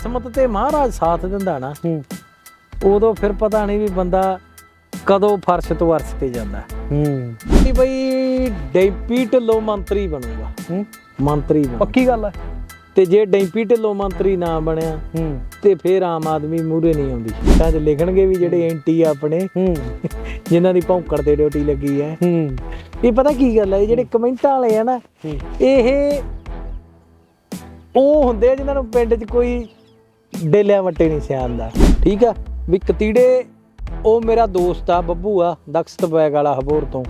ਕਿਸਮਤ ਤੇ ਮਹਾਰਾਜ ਸਾਥ ਦਿੰਦਾ ਨਾ ਹੂੰ। ਉਦੋਂ ਫਿਰ ਪਤਾ ਨਹੀਂ ਵੀ ਬੰਦਾ ਕਦੋਂ ਫਰਸ਼ ਤੋਂ ਅਰਸ਼ ਤੇ ਜਾਂਦਾ। ਹੂੰ। ਕਿ ਬਈ ਡੈਂਪੀ ਢਿੱਲੋਂ ਮੰਤਰੀ ਬਣੂਗਾ। ਹੂੰ। ਮੰਤਰੀ ਬਣ। ਪੱਕੀ ਗੱਲ ਹੈ। ਤੇ ਜੇ ਡੈਂਪੀ ਢਿੱਲੋਂ ਮੰਤਰੀ ਨਾ ਬਣਿਆ ਹੂੰ। ਤੇ ਫਿਰ ਆਮ ਆਦਮੀ ਮੂਰੇ ਨਹੀਂ ਆਉਂਦੀ। ਤਾਂ ਲਿਖਣਗੇ ਵੀ ਜਿਹੜੇ ਐਂਟੀ ਆਪਣੇ ਹੂੰ। ਜਿਨ੍ਹਾਂ ਦੀ ਭੌਂਕੜ ਤੇ ਡਿਊਟੀ ਲੱਗੀ ਹੈ। ਹੂੰ। ਇਹ ਪਤਾ ਕੀ ਗੱਲ ਹੈ ਇਹ ਜਿਹੜੇ ਕਮੈਂਟਾਂ ਵਾਲੇ ਆ ਨਾ। ਇਹ ਉਹ ਹੁੰਦੇ ਆ ਜਿਨ੍ਹਾਂ ਨੂੰ ਪਿੰਡ 'ਚ ਕੋਈ ਡੇਲਿਆਂ ਵੱਟੇ ਨਹੀਂ ਸਿਆਣਦਾ ਠੀਕ ਆ? ਵੀ ਕਤੀੜੇ ਉਹ ਮੇਰਾ ਦੋਸਤ ਆ ਬੱਬੂ ਆ ਦਕਸ਼ਤ ਬੈਗ ਵਾਲਾ ਹਬੋਰ ਤੋਂ।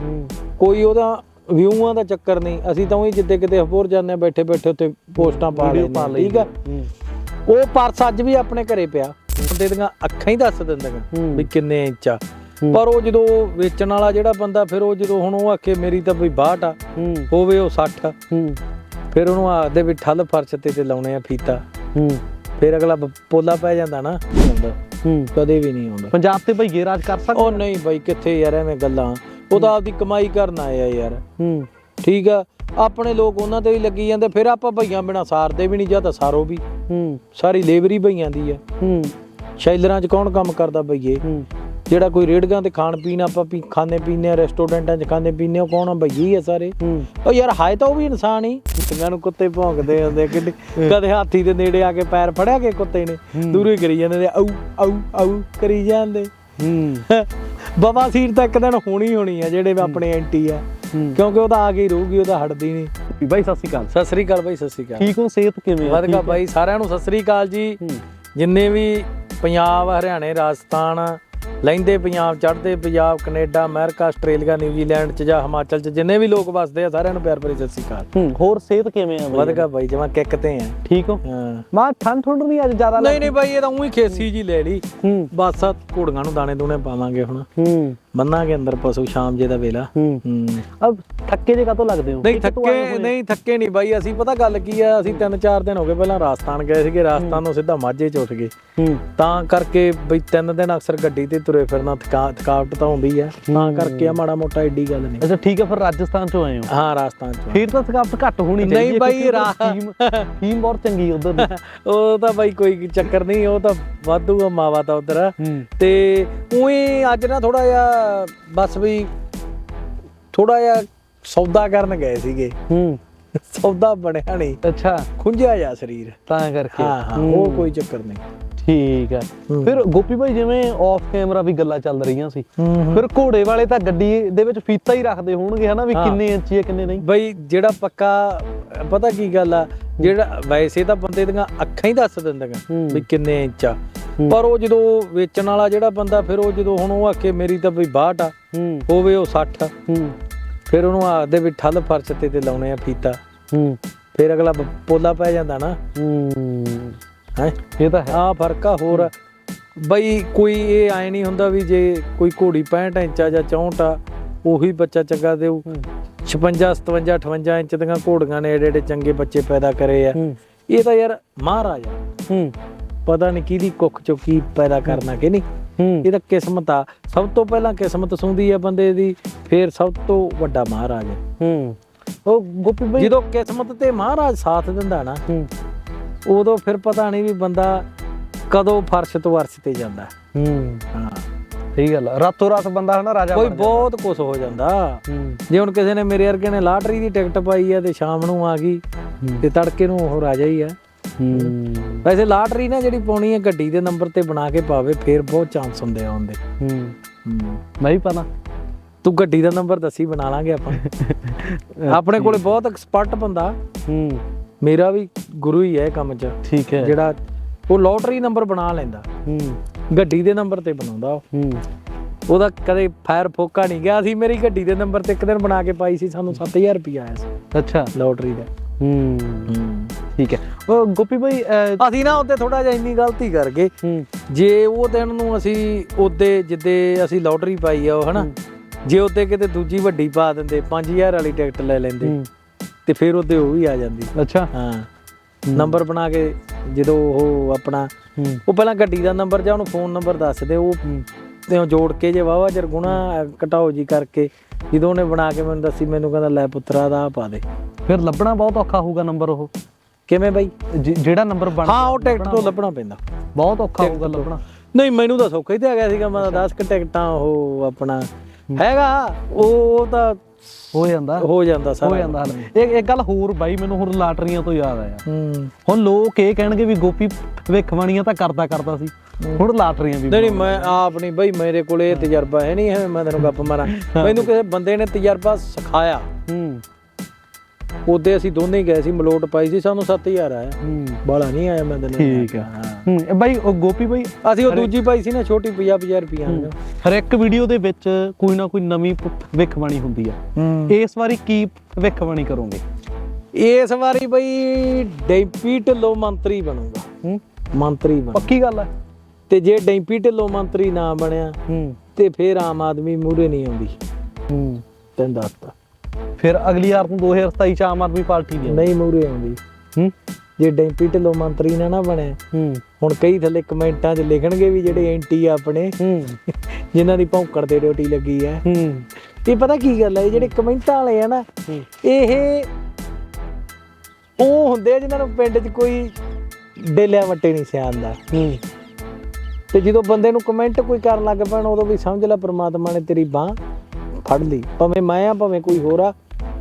ਕੋਈ ਉਹਦਾ ਵਿਊਆਂ ਦਾ ਚੱਕਰ ਨਹੀਂ। ਅਸੀਂ ਤਾਂ ਉਹੀ ਜਿੱਦੇ ਕਿਤੇ ਹਬੋਰ ਜਾਂਦੇ ਆ ਬੈਠੇ ਬੈਠੇ ਉੱਤੇ ਪੋਸਟਾਂ ਪਾ ਲੈਂਦੇ ਠੀਕ ਆ? ਉਹ ਪਰਸ ਅੱਜ ਵੀ ਆਪਣੇ ਘਰੇ ਪਿਆ। ਬੰਦੇ ਦੀਆਂ ਅੱਖਾਂ ਹੀ ਦੱਸ ਦਿੰਦੀਆਂ। ਵੀ ਕਿੰਨੇ ਇੰਚ ਆ। ਪਰ ਉਹ ਜਦੋਂ ਵੇਚਣ ਵਾਲਾ ਜਿਹੜਾ ਬੰਦਾ ਫਿਰ ਉਹ ਜਦੋਂ ਹੁਣ ਉਹ ਆਖੇ ਮੇਰੀ ਤਾਂ ਬਈ 62 ਆ। ਹੋਵੇ ਉਹ 60 ਹੂੰ। ਫਿਰ ਉਹਨੂੰ ਆਖਦੇ ਵੀ ਠੱਲ ਫਰਸ਼ ਤੇ ਤੇ ਲਾਉਣੇ ਆ ਫੀਤਾ। ਫਿਰ ਅਗਲਾ ਬ- ਪੋਲਾ ਪੈ ਜਾਂਦਾ ਨਾ। ਆਉਂਦਾ ਹੂੰ ਕਦੇ ਵੀ ਨਹੀਂ ਆਉਂਦਾ ਪੰਜਾਬ ਤੇ ਭਈਏ ਰਾਜ ਕਰ ਸਕਦੇ ਉਹ ਨਹੀਂ ਬਾਈ ਕਿੱਥੇ ਯਾਰ ਐਵੇਂ ਗੱਲਾਂ। ਉਹ ਤਾਂ ਆਪਦੀ ਕਮਾਈ ਕਰਨ ਆਏ ਆ ਯਾਰ। ਹੂੰ। ਠੀਕ ਆ? ਆਪਣੇ ਲੋਕ ਉਹਨਾਂ ਤੇ ਵੀ ਲੱਗੀ ਜਾਂਦੇ ਫਿਰ ਆਪਾਂ ਭਈਆਂ ਬਿਨਾ ਸਾਰਦੇ ਵੀ ਨਹੀਂ ਜਾਂ ਤਾਂ ਸਾਰੋ ਵੀ। ਹੂੰ। ਸਾਰੀ ਲੇਬਰ ਹੀ ਭਈਆਂ ਦੀ ਆ। ਹੂੰ। ਸ਼ੈਲਰਾਂ 'ਚ ਕੌਣ ਕੰਮ ਕਰਦਾ ਭਈਏ ਹੂੰ। ਜਿਹੜਾ ਕੋਈ ਰੇੜਗਾਂ ਤੇ ਖਾਣ ਪੀਣ ਆਪਾਂ ਪੀ ਖਾਣੇ ਪੀਣੇ ਆ ਰੈਸਟੋਰੈਂਟਾਂ 'ਚ ਖਾਂਦੇ ਪੀਣੇ ਉਹ ਕੌਣ ਆ? ਆ ਸਾਰੇ। ਉਹ ਯਾਰ ਹਾਏ ਤਾਂ ਉਹ ਵੀ ਇਨਸਾਨ ਹੀ। ਕੁੱਤਿਆਂ ਨੂੰ ਕੁੱਤੇ ਭੌਂਕਦੇ ਹੁੰਦੇ ਕਿੱਡੀ ਕਦੇ ਹਾਥੀ ਦੇ ਨੇੜੇ ਆ ਕੇ ਪੈਰ ਫੜਿਆ ਕੇ ਕੁੱਤੇ ਨੇ। ਦੂਰੇ ਕਰੀ ਜਾਂਦੇ ਨੇ ਆਉ ਆਉ ਆਉ ਕਰੀ ਜਾਂਦੇ। ਹੂੰ। ਬਵਾਸੀਰ ਤਾਂ ਇੱਕ ਦਿਨ ਹੋਣੀ ਹੋਣੀ ਆ ਜਿਹੜੇ ਆਪਣੇ ਐਂਟੀ ਆ। ਕਿਉਂਕਿ ਉਹਦਾ ਆ ਕੇ ਰਹੂਗੀ ਉਹਦਾ ਹਟਦੀ ਨਹੀਂ। ਬਾਈ ਸਤਿ ਸ਼੍ਰੀ ਅਕਾਲ। ਸਤਿ ਸ੍ਰੀ ਅਕਾਲ ਬਾਈ ਸਤਿ ਸ੍ਰੀ ਅਕਾਲ। ਠੀਕ ਹੋ ਸਿਹਤ ਕਿਵੇਂ ਆ? ਵਧਗਾ ਬਾਈ ਸਾਰਿਆਂ ਨੂੰ ਸਤਿ ਸ੍ਰੀ ਅਕਾਲ ਜੀ। ਜਿੰਨੇ ਵੀ ਪੰਜਾਬ ਹਰਿਆਣੇ ਰਾਜਸਥਾਨ ਲੈਂਦੇ ਪੰਜਾਬ ਚੜ੍ਹਦੇ Punjab Canada America Australia New Zealand ਚ ਜਾਂ ਹਿਮਾਚਲ ਚ ਜਿੰਨੇ ਵੀ ਲੋਕ ਵਸਦੇ ਆ ਸਾਰਿਆਂ ਨੂੰ ਪਿਆਰ ਭਰੀ ਸਤਿ ਸ੍ਰੀ ਅਕਾਲ। ਹੂੰ ਹੋਰ ਸਿਹਤ ਕਿਵੇਂ ਆ ਬਾਈ? ਵਧਗਾ ਬਾਈ ਜਮਾ ਕਿੱਕ ਤੇ ਆ। ਠੀਕ ਹੋ? ਹਾਂ। ਮਾਂ ਠੰਡ ਠੰਡ ਨਹੀਂ ਅੱਜ ਜ਼ਿਆਦਾ ਨਹੀਂ ਨਹੀਂ ਬਾਈ ਇਹ ਤਾਂ ਉਹੀ ਖੇਸੀ ਜੀ ਲੈ ਲਈ। ਹੂੰ। ਬਸ ਆ ਘੋੜੀਆਂ ਨੂੰ ਦਾਣੇ ਦੂਣੇ ਪਾਵਾਂਗੇ ਹੁਣ। ਹੂੰ। ਬੰਨਾਂਗੇ ਅੰਦਰ ਪਸ਼ੂ ਸ਼ਾਮ ਜੇ ਦਾ ਵੇਲਾ। ਹੂੰ। ਹੂੰ। ਅਬ ਥੱਕੇ ਜੇ ਕਾਤੋਂ ਲੱਗਦੇ ਹੋ? ਨਹੀਂ ਥੱਕੇ? ਨਹੀਂ ਥੱਕੇ ਨਹੀਂ ਬਾਈ। ਅਸੀਂ ਪਤਾ ਗੱਲ ਕੀ ਆ? ਅਸੀਂ ਤਿੰਨ ਚਾਰ ਦਿਨ ਹੋ ਗਏ ਪਹਿਲਾਂ ਰਾਜਸਥਾਨ ਗਏ ਸੀਗੇ। ਰਾਜਸਥਾਨ ਤੋਂ ਸਿੱਧਾ ਮਾਝੇ ਚ ਉੱਠ ਗਏ। ਹੂੰ। ਤਾਂ ਕਰਕੇ ਬਈ ਤਿੰਨ ਦਿਨ ਅਕਸਰ ਗੱਡੀ ਤੇ ਤੁਰੇ ਫਿਰਨਾ ਥਕਾ ਥਕਾਵਟ ਤਾਂ ਹੁੰਦੀ ਆ। ਤਾਂ ਕਰਕੇ ਆ ਮਾੜਾ ਮੋਟਾ ਏਡੀ ਗੱਲ ਨਹੀਂ। ਅੱਛਾ ਠੀਕ ਹੈ ਫਿਰ ਰਾਜਸਥਾਨ ਚੋਂ ਆਏ ਹੋ? ਹਾਂ ਰਾਜਸਥਾਨ ਚ ਫਿਰ ਤਾਂ ਥਕਾਵਟ ਘੱਟ ਹੋਣੀ ਨਹੀਂ ਚਾਹੀਦੀ ਹੈ ਬਾਈ, ਟੀਮ ਟੀਮ ਬਹੁਤ ਚੰਗੀ ਉਧਰ ਦੀ। ਉਹ ਤਾਂ ਬਾਈ ਕੋਈ ਚੱਕਰ ਨਹੀਂ ਉਹ ਤਾਂ ਵਾਧੂ ਆ ਮਾਵਾ ਤਾਂ ਉਧਰ। ਤੇ ਉਹੀ ਅੱਜ ਨਾ ਥੋੜਾ ਜਿਹਾ ਬਸ ਵੀ ਥੋੜਾ ਜਿਹਾ ਸੌਦਾ ਕਰਨ ਗਏ ਸੀਗੇ। ਹੂੰ। ਸੌਦਾ ਬਣਿਆ ਨਹੀਂ। ਅੱਛਾ। ਖੁੰਝਿਆ ਜਾ ਸਰੀਰ। ਤਾਂ ਕਰਕੇ। ਹਾਂ ਹਾਂ ਉਹ ਕੋਈ ਚੱਕਰ ਨਹੀਂ। ਠੀਕ ਹੈ। ਫਿਰ ਗੋਪੀ ਭਾਈ ਜਿਵੇਂ ਆਫ ਕੈਮਰਾ ਵੀ ਗੱਲਾਂ ਚੱਲ ਰਹੀਆਂ ਸੀ। ਫਿਰ ਘੋੜੇ ਵਾਲੇ ਤਾਂ ਗੱਡੀ ਦੇ ਵਿੱਚ ਫੀਤਾ ਹੀ ਰੱਖਦੇ ਹੋਣਗੇ ਹਨਾ ਵੀ। ਕਿੰਨੇ ਇੰਚੀ ਹੈ ਕਿੰਨੇ ਨਹੀਂ। ਬਈ ਜਿਹੜਾ ਪੱਕਾ ਪਤਾ ਕੀ ਗੱਲ ਆ? ਜਿਹੜਾ ਵੈਸੇ ਤਾਂ ਬੰਦੇ ਦੀਆਂ ਅੱਖਾਂ ਹੀ ਦੱਸ ਦਿੰਦੀਆਂ। ਵੀ ਕਿੰਨੇ ਇੰਚ ਆ। ਪਰ ਉਹ ਜਦੋਂ ਵੇਚਣ ਵਾਲਾ ਜਿਹੜਾ ਬੰਦਾ ਫਿਰ ਉਹ ਜਦੋਂ ਹੁਣ ਉਹ ਆਖੇ ਮੇਰੀ ਤਾਂ ਬਈ 62 ਆ ਹੂੰ। ਹੋਵੇ ਉਹ 60 ਹੂੰ। ਫਿਰ ਉਹਨੂੰ ਆਖਦੇ ਵੀ ਠੱਲ ਫਰਸ਼ ਤੇ ਤੇ ਲਾਉਣੇ ਆ ਫੀਤਾ। ਹੂੰ। ਫਿਰ ਅਗਲਾ ਪੋਲਾ ਪੈ ਜਾਂਦਾ ਨਾ। ਹੂੰ। ਇਹ ਤਾਂ ਹੈ। ਆ ਫ਼ਰਕ ਆ ਹੋਰ। ਬਈ ਕੋਈ ਇਹ ਐ ਨਹੀਂ ਹੁੰਦਾ ਵੀ ਜੇ ਕੋਈ ਘੋੜੀ 65 ਇੰਚ ਆ ਜਾਂ 64 ਆ ਉਹੀ ਬੱਚਾ ਚੰਗਾ ਦੇਊ। 56 57 58 ਇੰਚ ਦੀਆਂ ਘੋੜੀਆਂ ਨੇ ਏਡੇ ਏਡੇ ਚੰਗੇ ਬੱਚੇ ਪੈਦਾ ਕਰੇ ਆ। ਇਹ ਤਾਂ ਯਾਰ ਮਹਾਰਾਜ ਹੂੰ। ਪਤਾ ਨਹੀਂ ਕਿਹਦੀ ਕੁੱਖ ਚੋਂ ਕੀ ਪੈਦਾ ਕਰਨਾ ਕਿ ਨਹੀਂ। ਇਹ ਤਾਂ ਕਿਸਮਤ ਆ। ਸਭ ਤੋਂ ਪਹਿਲਾਂ ਕਿਸਮਤ ਸੁੰਦੀ ਆ ਬੰਦੇ ਦੀ ਫਿਰ ਸਭ ਤੋਂ ਵੱਡਾ ਮਹਾਰਾਜ। ਹੂੰ। ਉਹ ਗੋਪੀ ਭਾਈ ਜਦੋਂ ਕਿਸਮਤ ਤੇ ਮਹਾਰਾਜ ਸਾਥ ਦਿੰਦਾ ਨਾ ਹੂੰ। ਉਦੋਂ ਫਿਰ ਪਤਾ ਨਹੀਂ ਵੀ ਬੰਦਾ ਕਦੋਂ ਫਰਸ਼ ਤੋਂ ਅਰਸ਼ ਤੇ ਜਾਂਦਾ। ਹੂੰ। ਹਾਂ। ਸਹੀ ਗੱਲ। ਰਾਤੋਂ ਰਾਤ ਬੰਦਾ ਹਨਾ ਰਾਜਾ ਕੋਈ। ਬਹੁਤ ਕੁਝ ਹੋ ਜਾਂਦਾ। ਹੂੰ। ਜੇ ਹੁਣ ਕਿਸੇ ਨੇ ਮੇਰੇ ਵਰਗੇ ਨੇ ਲਾਟਰੀ ਦੀ ਟਿਕਟ ਪਾਈ ਆ ਤੇ ਸ਼ਾਮ ਨੂੰ ਆ ਗਈ ਤੇ ਤੜਕੇ ਨੂੰ ਉਹ ਰਾਜਾ ਹੀ ਆ। ਹੂੰ। ਵੈਸੇ ਲਾਟਰੀ ਨਾ ਜਿਹੜੀ ਪਾਉਣੀ ਹੈ ਗੱਡੀ ਦੇ ਨੰਬਰ ਤੇ ਬਣਾ ਕੇ ਪਾਵੇ ਫੇਰ ਬਹੁਤ ਚਾਂਸ ਹੁੰਦੇ ਆ ਆਉਂਦੇ ਹੂੰ। ਹੂੰ। ਮੈਂ ਵੀ ਪਤਾ ਤੂੰ ਗੱਡੀ ਦਾ ਨੰਬਰ ਦੱਸੀ ਬਣਾ ਲਾਂਗੇ ਆਪਾਂ। ਆਪਣੇ ਕੋਲੇ ਬਹੁਤ ਐਕਸਪਰਟ ਬੰਦਾ। ਹੂੰ। ਮੇਰਾ ਵੀ ਗੁਰੂ ਹੀ ਹੈ ਇਹ ਕੰਮ 'ਚ। ਠੀਕ ਹੈ। ਜਿਹੜਾ ਉਹ ਲੋਟਰੀ ਨੰਬਰ ਬਣਾ ਲੈਂਦਾ। ਹੂੰ। ਗੱਡੀ ਦੇ ਨੰਬਰ ਤੇ ਬਣਾਉਂਦਾ ਉਹ। ਹੂੰ। ਉਹਦਾ ਕਦੇ ਫਾਇਰ ਫੋਕਾ ਨਹੀਂ ਗਿਆ। ਸੀ ਮੇਰੀ ਗੱਡੀ ਦੇ ਨੰਬਰ ਤੇ ਇੱਕ ਦਿਨ ਬਣਾ ਕੇ ਪਾਈ ਸੀ ਸਾਨੂੰ 7000 ਰੁਪਇਆ ਆਇਆ ਸੀ। ਅੱਛਾ। ਲੋਟਰੀ ਦਾ। ਹੂੰ। ਠੀਕ ਹੈ। ਉਹ ਗੋਪੀ ਭਾਈ ਅਹ, ਅਸੀਂ ਨਾ ਉੱਤੇ ਥੋੜਾ ਜਿਹਾ ਇੰਨੀ ਗਲਤੀ ਕਰ ਗਏ ਹੂੰ। ਜੇ ਉਹ ਦਿਨ ਨੂੰ ਅਸੀਂ ਉਹਦੇ ਜਿੱਦੇ ਅਸੀਂ ਲੋਟਰੀ ਪਾਈ ਆ ਉਹ ਹਨਾ? ਜੇ ਉੱਤੇ ਕਿਤੇ ਦੂਜੀ ਵੱਡੀ ਪਾ ਦਿੰਦੇ 5000 ਵਾਲੀ ਟਿਕਟ ਲੈ ਲੈਂਦੇ ਹੂੰ। ਤੇ ਫਿਰ ਉਹਦੇ ਉਹ ਵੀ ਆ ਜਾਂਦੀ। ਅੱਛਾ। ਹਾਂ। ਨੰਬਰ ਬਣਾ ਕੇ ਜਦੋਂ ਉਹ ਆਪਣਾ ਹੂੰ। ਉਹ ਪਹਿਲਾਂ ਗੱਡੀ ਦਾ ਨੰਬਰ ਜਾਂ ਉਹਨੂੰ ਫੋਨ ਨੰਬਰ ਦੱਸ ਦੇ ਉਹ ਤੇ ਉਹ ਜੋੜ ਕੇ ਜੇ ਵਾਵਾ ਚਿਰ ਗੁਣਾ ਘਟਾਓ ਜੀ ਕਰਕੇ ਜਦੋਂ ਉਹਨੇ ਬਣਾ ਕੇ ਮੈਨੂੰ ਦੱਸੀ ਮੈਨੂੰ ਕਹਿੰਦਾ ਲੈ ਪੁੱਤਰਾ ਦਾ ਆਹ ਪਾ ਦੇ। ਫਿਰ ਲੱਭਣਾ ਬਹੁਤ ਔਖਾ ਹੋਊਗਾ ਨੰਬਰ ਉਹ। ਕਿਵੇਂ ਬਾਈ? ਜਿਹੜਾ ਨੰਬਰ ਬਣ ਹਾਂ ਉਹ ਟਿਕਟ ਤੋਂ ਲੱਭਣਾ। ਪੈਂਦਾ। ਬਹੁਤ ਔਖਾ ਹੋਊਗਾ ਲੱਭਣਾ। ਨਹੀਂ ਮੈਨੂੰ ਤਾਂ ਸੌਖਾ ਹੀ ਤੇ ਆ ਗਿਆ ਸੀਗਾ ਮੈਂ ਤਾਂ 10 ਕ ਟਿਕਟਾਂ ਉਹ ਆਪਣਾ। ਹੈਗਾ ਉਹ ਤਾਂ ਹੋ ਜਾਂਦਾ। ਹੋ ਜਾਂਦਾ ਹੋ ਸਾਰਾ ਜਾਂਦਾ ਹਲ। ਇੱਕ ਇੱਕ ਗੱਲ ਹੋਰ ਬਾਈ ਮੈਨੂੰ ਹੁਣ ਲਾਟਰੀਆਂ ਤੋਂ ਯਾਦ ਆਇਆ। ਹੂੰ। ਹੁਣ ਲੋਕ ਇਹ ਕਹਿਣਗੇ ਵੀ ਗੋਪੀ ਭਵਿੱਖਬਾਣੀਆਂ ਤਾਂ ਕਰਦਾ ਕਰਦਾ ਸੀ। ਹੁਣ ਲਾਟਰੀਆਂ ਵੀ ਨਹੀਂ ਮੈਂ ਆਪ ਨਹੀਂ ਬਈ ਮੇਰੇ ਕੋਲੇ ਇਹ ਤਜਰਬਾ ਹੈ ਨਹੀਂ ਹੈ ਮੈਂ ਤੈਨੂੰ ਗੱਪ ਮਾਰਾਂ। ਮੈਨੂੰ ਕਿਸੇ ਬੰਦੇ ਨੇ ਤਜਰਬਾ ਸਿਖਾਇਆ। ਹੂੰ। ਉਹਦੇ ਅਸੀਂ ਦੋਨੇ ਗਏ ਸੀ ਮਲੋਟ ਪਾਈ ਸੀ ਸਾਨੂੰ 7000 ਆਇਆ। ਹੂੰ। ਬਾਲਾ ਨਹੀਂ ਆਇਆ ਮੈਂ ਤੈਨੂੰ ਠੀਕ ਆ ਹੂੰ। ਇਹ ਬਾਈ ਉਹ ਗੋਪੀ ਬਾਈ ਅਸੀਂ ਉਹ ਦੂਜੀ ਪਾਈ ਸੀ ਨਾ ਛੋਟੀ 50 50 ਰੁਪਈਆ ਹਰ ਇੱਕ ਵੀਡੀਓ ਦੇ ਵਿੱਚ ਕੋਈ ਨਾ ਕੋਈ ਨਵੀਂ ਭਵਿੱਖਬਾਣੀ ਹੁੰਦੀ ਆ। ਇਸ ਵਾਰੀ ਕੀ ਭਵਿੱਖਬਾਣੀ ਕਰੋਗੇ? ਇਸ ਵਾਰੀ ਬਈ ਡੈਂਪੀ ਢਿੱਲੋਂ ਮੰਤਰੀ ਬਣੂਗਾ। ਹੂੰ। ਮੰਤਰੀ ਬਣ। ਪੱਕੀ ਗੱਲ ਆ। ਤੇ ਜੇ ਡੈਂਪੀ ਢਿੱਲੋਂ ਮੰਤਰੀ ਨਾ ਬਣਿਆ ਹੂੰ। ਤੇ ਫਿਰ ਆਮ ਆਦਮੀ ਮੂਰੇ ਨਹੀਂ ਆਉਂਦੀ। ਹੂੰ। ਤੈਨੂੰ ਦੱਸਤਾ। ਫਿਰ ਅਗਲੀ ਵਾਰ ਨੂੰ 2027 ਚ ਆਮ ਆਦਮੀ ਪਾਰਟੀ ਦੀ ਨਹੀਂ ਮੂਰੇ ਆਉਂਦੀ। ਹੂੰ? ਜੇ ਡੈਂਪੀ ਢਿੱਲੋਂ ਮੰਤਰੀ ਨਾ ਨਾ ਬਣਿਆ ਹੂੰ। ਹੁਣ ਕਈ ਥੱਲੇ ਕਮੈਂਟਾਂ 'ਚ ਲਿਖਣਗੇ ਵੀ ਜਿਹੜੇ ਐਂਟੀ ਆ ਆਪਣੇ ਹੂੰ। ਜਿਨ੍ਹਾਂ ਦੀ ਭੌਂਕੜ ਤੇ ਡਿਊਟੀ ਲੱਗੀ ਆ ਹੂੰ। ਇਹ ਪਤਾ ਕੀ ਗੱਲ ਹੈ ਇਹ ਜਿਹੜੇ ਕਮੈਂਟਾਂ ਵਾਲੇ ਆ ਨਾ ਹੂੰ। ਇਹ ਉਹ ਹੁੰਦੇ ਆ ਜਿਨ੍ਹਾਂ ਨੂੰ ਪਿੰਡ 'ਚ ਕੋਈ ਡੇਲਿਆ ਵੱਟੇ ਨਹੀਂ ਸਿਆਣਦਾ। ਹੂੰ। ਤੇ ਜਦੋਂ ਬੰਦੇ ਨੂੰ ਕਮੈਂਟ ਕੋਈ ਕਰਨ ਲੱਗ ਪੈਣ ਉਦੋਂ ਵੀ ਸਮਝ ਲੈ ਪ੍ਰਮਾਤਮਾ ਨੇ ਤੇਰੀ ਬਾਹ। ਫੜ ਲਈ। ਭਾਵੇਂ ਮੈਂ ਆ ਭਾਵੇਂ ਕੋਈ ਹੋਰ ਆ।